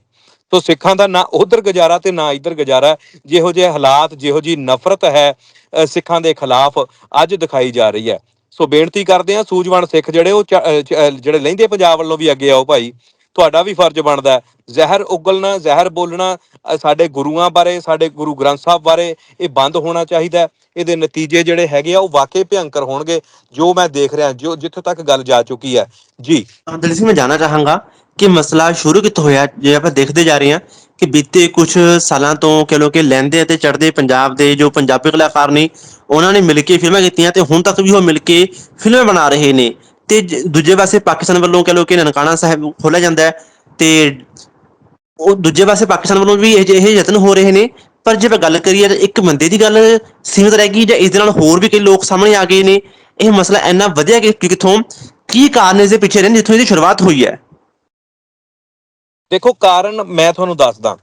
ਸੋ ਸਿੱਖਾਂ ਦਾ ਨਾ ਉਧਰ ਗੁਜ਼ਾਰਾ ਤੇ ਨਾ ਇੱਧਰ ਗੁਜ਼ਾਰਾ ਜਿਹੋ ਜਿਹੇ ਹਾਲਾਤ ਜਿਹੋ ਜੀ ਨਫ਼ਰਤ ਹੈ ਅ, ਸਿੱਖਾਂ ਦੇ ਖਿਲਾਫ ਅੱਜ ਦਿਖਾਈ ਜਾ ਰਹੀ ਹੈ। ਸੋ ਬੇਨਤੀ ਕਰਦੇ ਆ ਸੂਝਵਾਨ ਸਿੱਖ ਜਿਹੜੇ ਉਹ ਜਿਹੜੇ ਲਹਿੰਦੇ ਪੰਜਾਬ ਵੱਲੋਂ ਵੀ ਅੱਗੇ ਆਓ ਭਾਈ, ਤੁਹਾਡਾ ਵੀ ਫਰਜ਼ ਬਣਦਾ ਜ਼ਹਿਰ ਉਗਲਣਾ, ਜ਼ਹਿਰ ਬੋਲਣਾ ਸਾਡੇ ਗੁਰੂਆਂ ਬਾਰੇ, ਸਾਡੇ ਗੁਰੂ ਗ੍ਰੰਥ ਸਾਹਿਬ ਬਾਰੇ ਇਹ ਬੰਦ ਹੋਣਾ ਚਾਹੀਦਾ ਇਹਦੇ ਨਤੀਜੇ ਜਿਹੜੇ ਹੈਗੇ ਆ, ਉਹ ਵਾਕਈ ਭਿਅੰਕਰ ਹੋਣਗੇ, ਜੋ ਮੈਂ ਦੇਖ ਰਿਹਾ, ਜੋ ਜਿੱਥੇ ਤੱਕ ਗੱਲ ਜਾ ਚੁੱਕੀ ਹੈ। ਜੀ। ਦਲ ਮੈਂ ਜਾਨਣਾ ਚਾਹਾਂਗਾ ਕਿ ਮਸਲਾ ਸ਼ੁਰੂ ਕਿੱਥੋਂ ਹੋਇਆ, ਜੇ ਆਪਾਂ ਦੇਖਦੇ ਜਾ ਰਹੇ ਹਾਂ ਕਿ ਬੀਤੇ ਕੁਝ ਸਾਲਾਂ ਤੋਂ ਕਹ ਲੋ ਕਿ ਲੈਂਦੇ ਅਤੇ ਚੜ੍ਹਦੇ ਪੰਜਾਬ ਦੇ ਜੋ ਪੰਜਾਬੀ ਕਲਾਕਾਰ ਨੇ, ਉਹਨਾਂ ਨੇ ਮਿਲ ਕੇ ਫਿਲਮਾਂ ਕੀਤੀਆਂ ਤੇ ਹੁਣ ਤੱਕ ਵੀ ਉਹ ਮਿਲ ਕੇ ਫਿਲਮਾਂ ਬਣਾ ਰਹੇ ਨੇ। ਤੇ ਦੂਜੇ ਪਾਸੇ ਪਾਕਿਸਤਾਨ ਵੱਲੋਂ ਕਹ ਲੋ ਕਿ ਨਨਕਾਣਾ ਸਾਹਿਬ ਖੋਲਿਆ ਜਾਂਦਾ ਹੈ ਤੇ ਉਹ ਦੂਜੇ ਪਾਸੇ ਪਾਕਿਸਤਾਨ ਵੱਲੋਂ ਵੀ ਇਹ ਜਿਹੇ ਯਤਨ ਹੋ ਰਹੇ ਨੇ। ਪਰ ਜੇ ਆਪਾਂ ਗੱਲ ਕਰੀਏ ਤਾਂ ਇੱਕ ਬੰਦੇ ਦੀ ਗੱਲ ਸੀਮਿਤ ਰਹਿ ਗਈ ਜਾਂ ਇਸ ਦੇ ਨਾਲ ਹੋਰ ਵੀ ਕਈ ਲੋਕ ਸਾਹਮਣੇ ਆ ਗਏ ਨੇ, ਇਹ ਮਸਲਾ ਇੰਨਾ ਵਧਿਆ ਕਿ ਕਿ ਕਿੱਥੋਂ, ਕੀ ਕਾਰਨ ਇਸ ਦੇ ਪਿੱਛੇ ਰਹਿੰਦੇ, ਜਿੱਥੋਂ ਇਹਦੀ ਸ਼ੁਰੂਆਤ ਹੋਈ ਹੈ। ਦੇਖੋ, ਕਾਰਨ ਮੈਂ ਤੁਹਾਨੂੰ ਦੱਸਦਾ।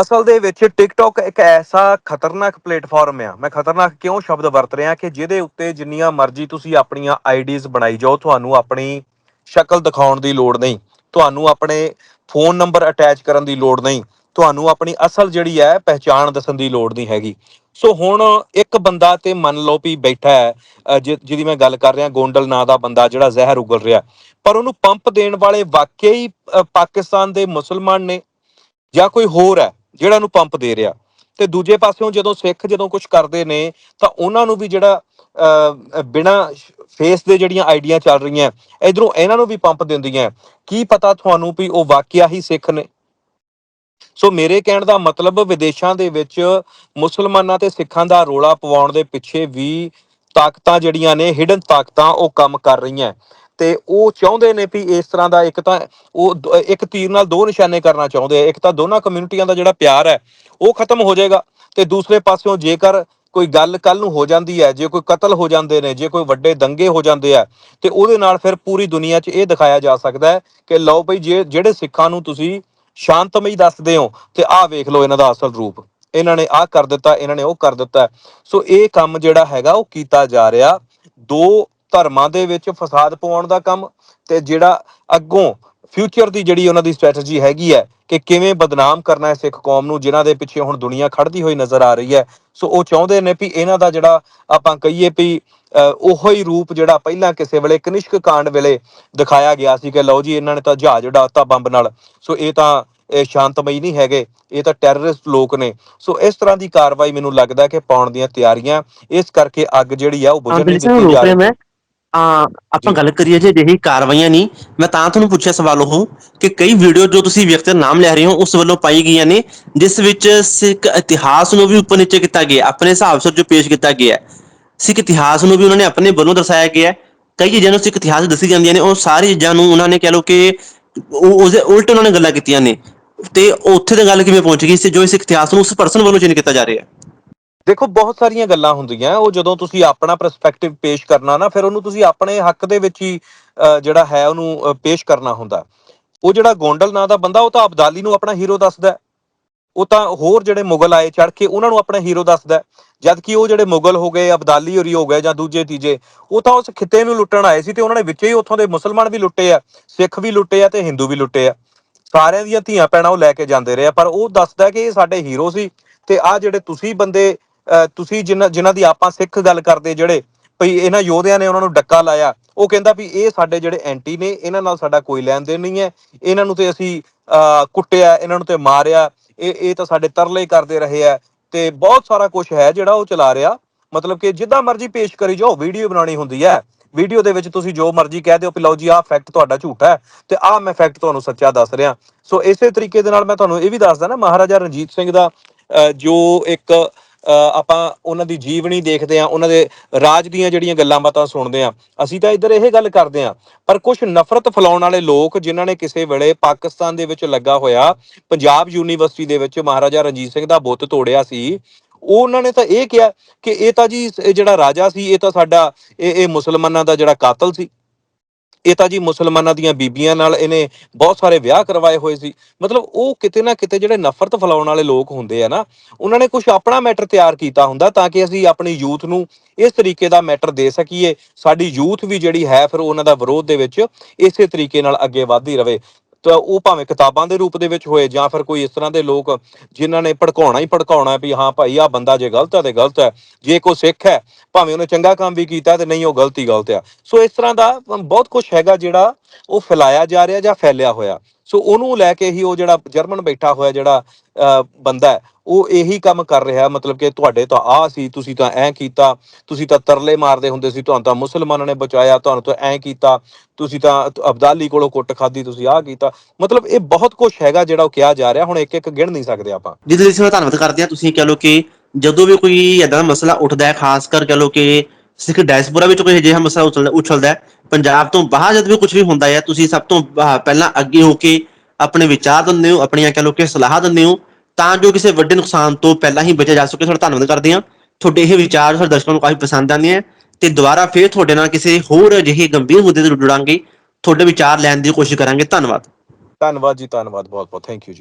ਅਸਲ ਦੇ ਵਿੱਚ ਟਿਕਟੌਕ ਇੱਕ ਐਸਾ ਖਤਰਨਾਕ ਪਲੇਟਫਾਰਮ ਆ। ਮੈਂ ਖਤਰਨਾਕ ਕਿਉਂ ਸ਼ਬਦ ਵਰਤ ਰਿਹਾ ਕਿ ਜਿਹਦੇ ਉੱਤੇ ਜਿੰਨੀਆਂ ਮਰਜ਼ੀ ਤੁਸੀਂ ਆਪਣੀਆਂ ਆਈਡੀਜ਼ ਬਣਾਈ ਜਾਓ, ਤੁਹਾਨੂੰ ਆਪਣੀ ਸ਼ਕਲ ਦਿਖਾਉਣ ਦੀ ਲੋੜ ਨਹੀਂ। ਤੁਹਾਨੂੰ ਆਪਣੇ ਫੋਨ ਨੰਬਰ ਅਟੈਚ ਕਰਨ ਦੀ ਲੋੜ ਨਹੀਂ। ਤੁਹਾਨੂੰ ਆਪਣੀ ਅਸਲ ਜਿਹੜੀ ਹੈ, ਪਹਿਚਾਣ ਦੱਸਣ ਦੀ ਲੋੜ ਨਹੀਂ ਹੈਗੀ। ਸੋ ਹੁਣ ਇੱਕ ਬੰਦਾ ਤੇ ਮੰਨ ਲਓ ਵੀ ਬੈਠਾ ਹੈ ਜਿ- ਜਿਹਦੀ ਮੈਂ ਗੱਲ ਕਰ ਰਿਹਾ ਗੋਂਡਲ ਨਾਂ ਦਾ ਬੰਦਾ ਜਿਹੜਾ ਜ਼ਹਿਰ ਉਗਲ ਰਿਹਾ। ਪਰ ਉਹਨੂੰ ਪੰਪ ਦੇਣ ਵਾਲੇ ਵਾਕਈ ਹੀ, ਪਾਕਿਸਤਾਨ ਦੇ ਮੁਸਲਮਾਨ ਨੇ ਜਾਂ ਕੋਈ ਹੋਰ ਹੈ ਜਿਹੜਾ ਉਹਨੂੰ ਪੰਪ ਦੇ ਰਿਹਾ। ਤੇ ਦੂਜੇ ਪਾਸਿਓਂ ਜਦੋਂ ਸਿੱਖ ਜਦੋਂ ਕੁਝ ਕਰਦੇ ਨੇ ਤਾਂ ਉਹਨਾਂ ਨੂੰ ਵੀ ਜਿਹੜਾ ਅ, ਬਿਨਾ ਫੇਸ ਦੇ ਜਿਹੜੀਆਂ ਆਈਡੀਆਂ ਚੱਲ ਰਹੀਆਂ ਇਧਰੋਂ ਇਹਨਾਂ ਨੂੰ ਵੀ ਪੰਪ ਦਿੰਦੀਆਂ। ਕੀ ਪਤਾ ਤੁਹਾਨੂੰ ਵੀ ਉਹ ਵਾਕਿਆ ਹੀ ਸਿੱਖ ਨੇ? ਸੋ ਮੇਰੇ ਕਹਿਣ ਦਾ ਮਤਲਬ ਵਿਦੇਸ਼ਾਂ ਦੇ ਵਿੱਚ ਮੁਸਲਮਾਨਾਂ ਤੇ ਸਿੱਖਾਂ ਦਾ ਰੋਲਾ ਪਵਾਉਣ ਦੇ ਪਿੱਛੇ ਵੀ ਤਾਕਤਾਂ ਜਿਹੜੀਆਂ ਨੇ ਹਿਡਨ ਤਾਕਤਾਂ ਉਹ ਕੰਮ ਕਰ ਰਹੀਆਂ। ਤੇ ਉਹ ਚਾਹੁੰਦੇ ਨੇ ਵੀ ਇਸ ਤਰ੍ਹਾਂ ਦਾ ਇੱਕ ਤਾਂ ਉਹ ਇੱਕ ਤੀਰ ਨਾਲ ਦੋ ਨਿਸ਼ਾਨੇ ਕਰਨਾ ਚਾਹੁੰਦੇ ਆ। ਇੱਕ ਤਾਂ ਦੋਨਾਂ ਕਮਿਊਨਿਟੀਆਂ ਦਾ ਜਿਹੜਾ ਪਿਆਰ ਹੈ, ਉਹ ਖਤਮ ਹੋ ਜਾਏਗਾ ਤੇ ਦੂਸਰੇ ਪਾਸਿਓਂ ਜੇਕਰ ਕੋਈ ਗੱਲ ਕੱਲ ਨੂੰ ਹੋ ਜਾਂਦੀ ਹੈ, ਜੇ ਕੋਈ ਕਤਲ ਹੋ ਜਾਂਦੇ ਨੇ, ਜੇ ਕੋਈ ਵੱਡੇ ਦੰਗੇ ਹੋ ਜਾਂਦੇ ਆ, ਤੇ ਉਹਦੇ ਨਾਲ ਫਿਰ ਪੂਰੀ ਦੁਨੀਆ 'ਚ ਇਹ ਦਿਖਾਇਆ ਜਾ ਸਕਦਾ ਹੈ ਕਿ ਲਓ ਬਈ ਜੇ, ਜਿਹੜੇ ਸਿੱਖਾਂ ਨੂੰ ਤੁਸੀਂ ਸ਼ਾਂਤਮਈ ਦੱਸਦੇ ਹੋ ਤੇ ਆਹ ਵੇਖ ਲਓ ਇਹਨਾਂ ਦਾ ਅਸਲ ਰੂਪ। ਇਹਨਾਂ ਨੇ ਆਹ ਕਰ ਦਿੱਤਾ, ਇਹਨਾਂ ਨੇ ਉਹ ਕਰ ਦਿੱਤਾ। ਸੋ ਇਹ ਕੰਮ ਜਿਹੜਾ ਹੈਗਾ ਉਹ ਕੀਤਾ ਜਾ ਰਿਹਾ। ਦੋ ਧਰਮਾਂ ਦੇ ਵਿੱਚ ਫਸਾਦ ਪਵਾਉਣ ਦਾ ਕੰਮ ਤੇ ਜਿਹੜਾ ਅੱਗੋਂ ਫਿਊਚਰ ਦੀ ਜਿਹੜੀ ਉਹਨਾਂ ਦੀ ਸਟ੍ਰੈਟਜੀ ਹੈਗੀ ਹੈ ਕਿ ਕਿਵੇਂ ਬਦਨਾਮ ਕਰਨਾ ਹੈ ਸਿੱਖ ਕੌਮ ਨੂੰ ਜਿਨ੍ਹਾਂ ਦੇ ਪਿੱਛੇ ਹੁਣ ਦੁਨੀਆ ਖੜਦੀ ਹੋਈ ਨਜ਼ਰ ਆ ਰਹੀ ਹੈ। ਸੋ ਉਹ ਚਾਹੁੰਦੇ ਨੇ ਵੀ ਇਹਨਾਂ ਦਾ ਜਿਹੜਾ ਆਪਾਂ ਕਹੀਏ ਵੀ ਉਹੋ ਹੀ ਰੂਪ ਜਿਹੜਾ ਪਹਿਲਾਂ ਕਿਸੇ ਵੇਲੇ ਕਨਿਸ਼ਕ ਕਾਂਡ ਵੇਲੇ ਦਿਖਾਇਆ ਗਿਆ ਸੀ ਕਿ ਲਓ ਜੀ ਇਹਨਾਂ ਨੇ ਤਾਂ ਜਹਾਜ਼ ਉਡਾਤਾ ਬੰਬ ਨਾਲ। ਸੋ ਇਹ ਤਾਂ ਇਹ ਸ਼ਾਂਤਮਈ ਨਹੀਂ ਹੈਗੇ ਇਹ ਤਾਂ ਟੈਰਰਿਸਟ ਲੋਕ ਨੇ। ਸੋ ਇਸ ਤਰ੍ਹਾਂ ਦੀ ਕਾਰਵਾਈ ਮੈਨੂੰ ਲੱਗਦਾ ਕਿ ਪਾਉਣ ਦੀਆਂ ਤਿਆਰੀਆਂ ਇਸ ਕਰਕੇ ਅੱਗ ਜਿਹੜੀ ਆ ਉਹ ਬੁਝਣ ਨਹੀਂ ਦਿੱਤੀ ਜਾ ਰਿਹਾ। ਰਹੀ ਆਪਾਂ ਗੱਲ ਕਰੀਏ ਜੇ ਅਜਿਹੀ ਕਾਰਵਾਈਆਂ ਨਹੀਂ, ਮੈਂ ਤਾਂ ਤੁਹਾਨੂੰ ਪੁੱਛਿਆ ਸਵਾਲ ਉਹ ਕਿ ਕਈ ਵੀਡੀਓ ਜੋ ਤੁਸੀਂ ਵਿਅਕਤੀ ਦਾ ਨਾਮ ਲੈ ਰਹੇ ਹੋ, ਉਸ ਵੱਲੋਂ ਪਾਈ ਗਈਆਂ ਨੇ, ਜਿਸ ਵਿੱਚ ਸਿੱਖ ਇਤਿਹਾਸ ਨੂੰ ਵੀ ਉੱਪਰ ਨੀਚੇ ਕੀਤਾ ਗਿਆ, ਆਪਣੇ ਹਿਸਾਬ ਸਿਰ ਜੋ ਪੇਸ਼ ਕੀਤਾ ਗਿਆ ਸਿੱਖ ਇਤਿਹਾਸ ਨੂੰ ਵੀ ਉਹਨਾਂ ਨੇ ਆਪਣੇ ਵੱਲੋਂ ਦਰਸਾਇਆ ਗਿਆ ਕਈ ਚੀਜ਼ਾਂ ਨੂੰ ਸਿੱਖ ਇਤਿਹਾਸ ਦੱਸੀ ਜਾਂਦੀਆਂ ਨੇ, ਉਹ ਸਾਰੀ ਚੀਜ਼ਾਂ ਨੂੰ ਉਹਨਾਂ ਨੇ ਕਹਿ ਲਓ ਕਿ ਉਹ- ਉਹਦੇ ਉਲਟ ਉਹਨਾਂ ਨੇ ਗੱਲਾਂ ਕੀਤੀਆਂ ਨੇ। ਤੇ ਉੱਥੇ ਤੇ ਗੱਲ ਕਿਵੇਂ ਪਹੁੰਚ ਗਈ ਸੀ, ਜੋ ਇਸ ਇਤਿਹਾਸ ਨੂੰ ਉਸ ਪਰਸਨ ਵੱਲੋਂ ਚੇਂਜ ਕੀਤਾ ਜਾ ਰਿਹਾ ਹੈ? ਦੇਖੋ, ਬਹੁਤ ਸਾਰੀਆਂ ਗੱਲਾਂ ਹੁੰਦੀਆਂ। ਉਹ ਜਦੋਂ ਤੁਸੀਂ ਆਪਣਾ ਪਰਸਪੈਕਟਿਵ ਪੇਸ਼ ਕਰਨਾ ਨਾ, ਫਿਰ ਉਹਨੂੰ ਤੁਸੀਂ ਆਪਣੇ ਹੱਕ ਦੇ ਵਿੱਚ ਹੀ ਜਿਹੜਾ ਹੈ, ਉਹਨੂੰ ਪੇਸ਼ ਕਰਨਾ ਹੁੰਦਾ। ਉਹ ਜਿਹੜਾ ਗੋਂਡਲ ਨਾਂ ਦਾ ਬੰਦਾ, ਉਹ ਤਾਂ ਅਬਦਾਲੀ ਨੂੰ ਆਪਣਾ ਹੀਰੋ ਦੱਸਦਾ ਉਹ ਤਾਂ ਹੋਰ ਜਿਹੜੇ ਮੁਗਲ ਆਏ ਚੜ ਕੇ, ਉਹਨਾਂ ਨੂੰ ਆਪਣਾ ਹੀਰੋ ਦੱਸਦਾ ਹੈ। ਜਦ ਕਿ ਉਹ ਜਿਹੜੇ ਮੁਗਲ ਹੋ ਗਏ, ਅਬਦਾਲੀ ਹੋਰੀ ਹੋ ਗਏ ਜਾਂ ਦੂਜੇ ਤੀਜੇ, ਉਹ ਤਾਂ ਉਸ ਖਿੱਤੇ ਨੂੰ ਲੁੱਟਣ ਆਏ ਸੀ ਤੇ ਉਹਨਾਂ ਨੇ ਵਿੱਚੇ ਹੀ ਉੱਥੋਂ ਦੇ ਮੁਸਲਮਾਨ ਵੀ ਲੁੱਟੇ ਆ, ਸਿੱਖ ਵੀ ਲੁੱਟੇ ਆ ਤੇ ਹਿੰਦੂ ਵੀ ਲੁੱਟੇ ਆ। ਸਾਰਿਆਂ ਦੀਆਂ ਧੀਆਂ ਪੈਣਾ ਉਹ ਲੈ ਕੇ ਜਾਂਦੇ ਰਹੇ ਆ, ਪਰ ਉਹ ਦੱਸਦਾ ਕਿ ਇਹ ਸਾਡੇ ਹੀਰੋ ਸੀ ਤੇ ਆ ਜਿਹੜੇ ਤੁਸੀਂ ਬੰਦੇ ਤੁਸੀਂ ਜਿਨ੍ਹਾਂ ਜਿਨ੍ਹਾਂ ਦੀ ਆਪਾਂ ਸਿੱਖ ਗੱਲ ਕਰਦੇ ਜਿਹੜੇ ਭਈ ਇਹਨਾਂ ਯੋਧਿਆਂ ਨੇ ਉਹਨਾਂ ਨੂੰ ਡੱਕਾ ਲਾਇਆ ਉਹ ਕਹਿੰਦਾ ਵੀ ਇਹ ਸਾਡੇ ਜਿਹੜੇ ਐਂਟੀ ਨੇ ਇਹਨਾਂ ਨਾਲ ਸਾਡਾ ਕੋਈ ਲੈਣ ਦੇਣ ਨਹੀਂ ਹੈ। ਇਹਨਾਂ ਨੂੰ ਤੇ ਅਸੀਂ ਕੁੱਟਿਆ ਇਹਨਾਂ ਨੂੰ ਤੇ ਮਾਰਿਆ। ਇਹ ਇਹ ਤਾਂ ਸਾਡੇ ਤਰਲੇ ਕਰਦੇ ਰਹੇ ਆ। ਤੇ ਬਹੁਤ ਸਾਰਾ ਕੁਝ ਹੈ ਜਿਹੜਾ ਉਹ ਚਲਾ ਰਿਹਾ। ਮਤਲਬ ਕਿ ਜਿੱਦਾਂ ਮਰਜ਼ੀ ਪੇਸ਼ ਕਰੀ ਜਾਓ ਵੀਡੀਓ ਬਣਾਉਣੀ ਹੁੰਦੀ ਹੈ। ਵੀਡੀਓ ਦੇ ਵਿੱਚ ਤੁਸੀਂ ਜੋ ਮਰਜ਼ੀ ਕਹਿ ਦਿਓ ਕਿ ਲਓ ਜੀ ਆਹ ਫੈਕਟ ਤੁਹਾਡਾ ਝੂਠਾ ਹੈ ਤੇ ਆਹ ਮੈਂ ਫੈਕਟ ਤੁਹਾਨੂੰ ਸੱਚਾ ਦੱਸ ਰਿਹਾ। ਸੋ ਇਸੇ ਤਰੀਕੇ ਦੇ ਨਾਲ ਮੈਂ ਤੁਹਾਨੂੰ ਇਹ ਵੀ ਦੱਸਦਾ ਨਾ ਮਹਾਰਾਜਾ ਰਣਜੀਤ ਸਿੰਘ ਦਾ ਅਹ, ਜੋ ਇੱਕ ਆਪਾਂ ਉਹਨਾਂ ਦੀ ਜੀਵਨੀ ਦੇਖਦੇ ਆ ਉਹਨਾਂ ਦੇ ਰਾਜ ਦੀਆਂ ਜਿਹੜੀਆਂ ਗੱਲਾਂ ਬਾਤਾਂ ਸੁਣਦੇ ਆ ਅਸੀਂ ਤਾਂ ਇੱਧਰ ਇਹ ਗੱਲ ਕਰਦੇ ਆ ਪਰ ਕੁਝ ਨਫ਼ਰਤ ਫੈਲਾਉਣ ਵਾਲੇ ਲੋਕ ਜਿਨ੍ਹਾਂ ਨੇ ਕਿਸੇ ਵੇਲੇ ਪਾਕਿਸਤਾਨ ਦੇ ਵਿੱਚ ਲੱਗਾ ਹੋਇਆ, ਪੰਜਾਬ ਯੂਨੀਵਰਸਿਟੀ ਦੇ ਵਿੱਚ ਮਹਾਰਾਜਾ ਰਣਜੀਤ ਸਿੰਘ ਦਾ ਬੁੱਤ ਤੋੜਿਆ ਸੀ ਉਹ ਉਹਨਾਂ ਨੇ ਤਾਂ ਇਹ ਕਿਹਾ ਕਿ ਇਹ ਤਾਂ ਜੀ, ਇਹ ਜਿਹੜਾ ਰਾਜਾ ਸੀ, ਇਹ ਤਾਂ ਸਾਡਾ, ਇਹ ਇਹ ਮੁਸਲਮਾਨਾਂ ਦਾ ਜਿਹੜਾ ਕਾਤਲ ਸੀ। ਇਹ ਤਾਂ ਜੀ ਮੁਸਲਮਾਨਾਂ ਦੀਆਂ ਬੀਬੀਆਂ ਨਾਲ ਇਹਨੇ ਬਹੁਤ ਸਾਰੇ ਵਿਆਹ ਕਰਵਾਏ ਹੋਏ ਸੀ। ਮਤਲਬ ਉਹ ਕਿਤੇ ਨਾ ਕਿਤੇ ਜਿਹੜੇ ਨਫ਼ਰਤ ਫੈਲਾਉਣ ਵਾਲੇ ਲੋਕ ਹੁੰਦੇ ਆ ਨਾ, ਉਹਨਾਂ ਨੇ ਕੁਝ ਆਪਣਾ ਮੈਟਰ ਤਿਆਰ ਕੀਤਾ ਹੁੰਦਾ ਤਾਂ ਕਿ ਅਸੀਂ ਆਪਣੀ ਯੂਥ ਨੂੰ ਇਸ ਤਰੀਕੇ ਦਾ ਮੈਟਰ ਦੇ ਸਕੀਏ। ਸਾਡੀ ਯੂਥ ਵੀ ਜਿਹੜੀ ਹੈ, ਫਿਰ ਉਹਨਾਂ ਦਾ ਵਿਰੋਧ ਦੇ ਵਿੱਚ ਇਸੇ ਤਰੀਕੇ ਨਾਲ ਅੱਗੇ ਵਧਦੀ ਰਵੇ। ਤਾਂ ਉਹ ਭਾਵੇਂ ਕਿਤਾਬਾਂ ਦੇ ਰੂਪ ਦੇ ਵਿੱਚ ਹੋਏ ਜਾਂ ਫਿਰ ਕੋਈ ਇਸ ਤਰ੍ਹਾਂ ਦੇ ਲੋਕ ਜਿਨ੍ਹਾਂ ਨੇ ਭੜਕਾਉਣਾ ਹੀ ਭੜਕਾਉਣਾ ਵੀ ਹਾਂ ਭਾਈ ਆ ਬੰਦਾ ਜੇ ਗਲਤ ਹੈ ਤੇ ਗਲਤ ਹੈ, ਜੇ ਕੋਈ ਸਿੱਖ ਹੈ, ਭਾਵੇਂ ਉਹਨੇ ਚੰਗਾ ਕੰਮ ਵੀ ਕੀਤਾ ਤੇ ਨਹੀਂ, ਉਹ ਗਲਤੀ ਗਲਤ ਆ। ਸੋ ਇਸ ਤਰ੍ਹਾਂ ਦਾ ਬਹੁਤ ਕੁਝ ਹੈਗਾ ਜਿਹੜਾ ਉਹ ਫੈਲਾਇਆ ਜਾ ਰਿਹਾ ਜਾਂ ਫੈਲਿਆ ਹੋਇਆ। ਸੋ ਉਹਨੂੰ ਲੈ ਕੇ ਹੀ ਉਹ ਜਿਹੜਾ ਜਰਮਨ ਬੈਠਾ ਹੋਇਆ ਜਿਹੜਾ ਬੰਦਾ ਹੈ, ਉਹ ਇਹੀ ਕੰਮ ਕਰ ਰਿਹਾ, ਮਤਲਬ ਕਿ ਤੁਹਾਡੇ ਤਾਂ ਆ ਸੀ, ਤੁਸੀਂ ਤਾਂ ਐਂ ਕੀਤਾ, ਤੁਸੀਂ ਤਾਂ ਤਰਲੇ ਮਾਰਦੇ ਹੁੰਦੇ ਸੀ, ਤੁਹਾਨੂੰ ਤਾਂ ਮੁਸਲਮਾਨਾਂ ਨੇ ਬਚਾਇਆ, ਤੁਹਾਨੂੰ ਤਾਂ ਐਂ ਕੀਤਾ, ਤੁਸੀਂ ਤਾਂ ਅਬਦਾਲੀ ਕੋਲੋਂ ਕੁੱਟ ਖਾਦੀ ਤੁਸੀਂ ਆਹ ਕੀਤਾ। ਮਤਲਬ ਇਹ ਬਹੁਤ ਕੁਝ ਹੈਗਾ ਜਿਹੜਾ ਉਹ ਕਿਹਾ ਜਾ ਰਿਹਾ, ਹੁਣ ਇੱਕ ਇੱਕ ਗਿਣ ਨਹੀਂ ਸਕਦੇ ਆਪਾਂ। ਜਿਹਦੇ ਲਈ ਧੰਨਵਾਦ ਕਰਦੇ ਹਾਂ ਤੁਸੀਂ ਕਹ ਲਓ ਕਿ ਜਦੋਂ ਵੀ ਕੋਈ ਏਦਾਂ ਦਾ ਮਸਲਾ ਉੱਠਦਾ ਹੈ, ਖਾਸ ਕਰ ਕਹ ਲਓ ਕਿ ਸਿੱਖ ਡਾਇਸਪੋਰਾ ਵਿੱਚ ਕੋਈ ਅਜਿਹਾ ਮਸਲਾ ਉਛਲਦਾ ਉਛਲਦਾ ਹੈ। ਪੰਜਾਬ ਤੋਂ ਬਾਹਰ ਜਦ ਵੀ ਕੁਝ ਵੀ ਹੁੰਦਾ ਹੈ ਤੁਸੀਂ ਸਭ ਤੋਂ ਅਹ, ਪਹਿਲਾਂ ਅੱਗੇ ਹੋ ਕੇ ਆਪਣੇ ਵਿਚਾਰ ਦਿੰਦੇ ਹੋ ਆਪਣੀਆਂ ਕਹਿ ਲਓ ਕਿ ਸਲਾਹ ਦਿੰਦੇ ਹੋ ਤਾਂ ਜੋ ਕਿਸੇ ਵੱਡੇ ਨੁਕਸਾਨ ਤੋਂ ਪਹਿਲਾਂ ਹੀ ਬਚਿਆ ਜਾ ਸਕੇ। ਤੁਹਾਡਾ ਧੰਨਵਾਦ ਕਰਦੇ ਹਾਂ। ਤੁਹਾਡੇ ਇਹ ਵਿਚਾਰ ਸਾਡੇ ਦਰਸ਼ਕਾਂ ਨੂੰ ਕਾਫੀ ਪਸੰਦ ਆਉਂਦੇ ਹੈ ਤੇ ਦੁਬਾਰਾ ਫੇਰ ਤੁਹਾਡੇ ਨਾਲ ਕਿਸੇ ਹੋਰ ਅਜਿਹੇ ਗੰਭੀਰ ਮੁੱਦੇ ਤੇ ਜੁੜਾਂਗੇ। ਤੁਹਾਡੇ ਵਿਚਾਰ ਲੈਣ ਦੀ ਕੋਸ਼ਿਸ਼ ਕਰਾਂਗੇ। ਧੰਨਵਾਦ। ਧੰਨਵਾਦ ਜੀ ਧੰਨਵਾਦ ਬਹੁਤ ਬਹੁਤ ਥੈਂਕ ਯੂ ਜੀ।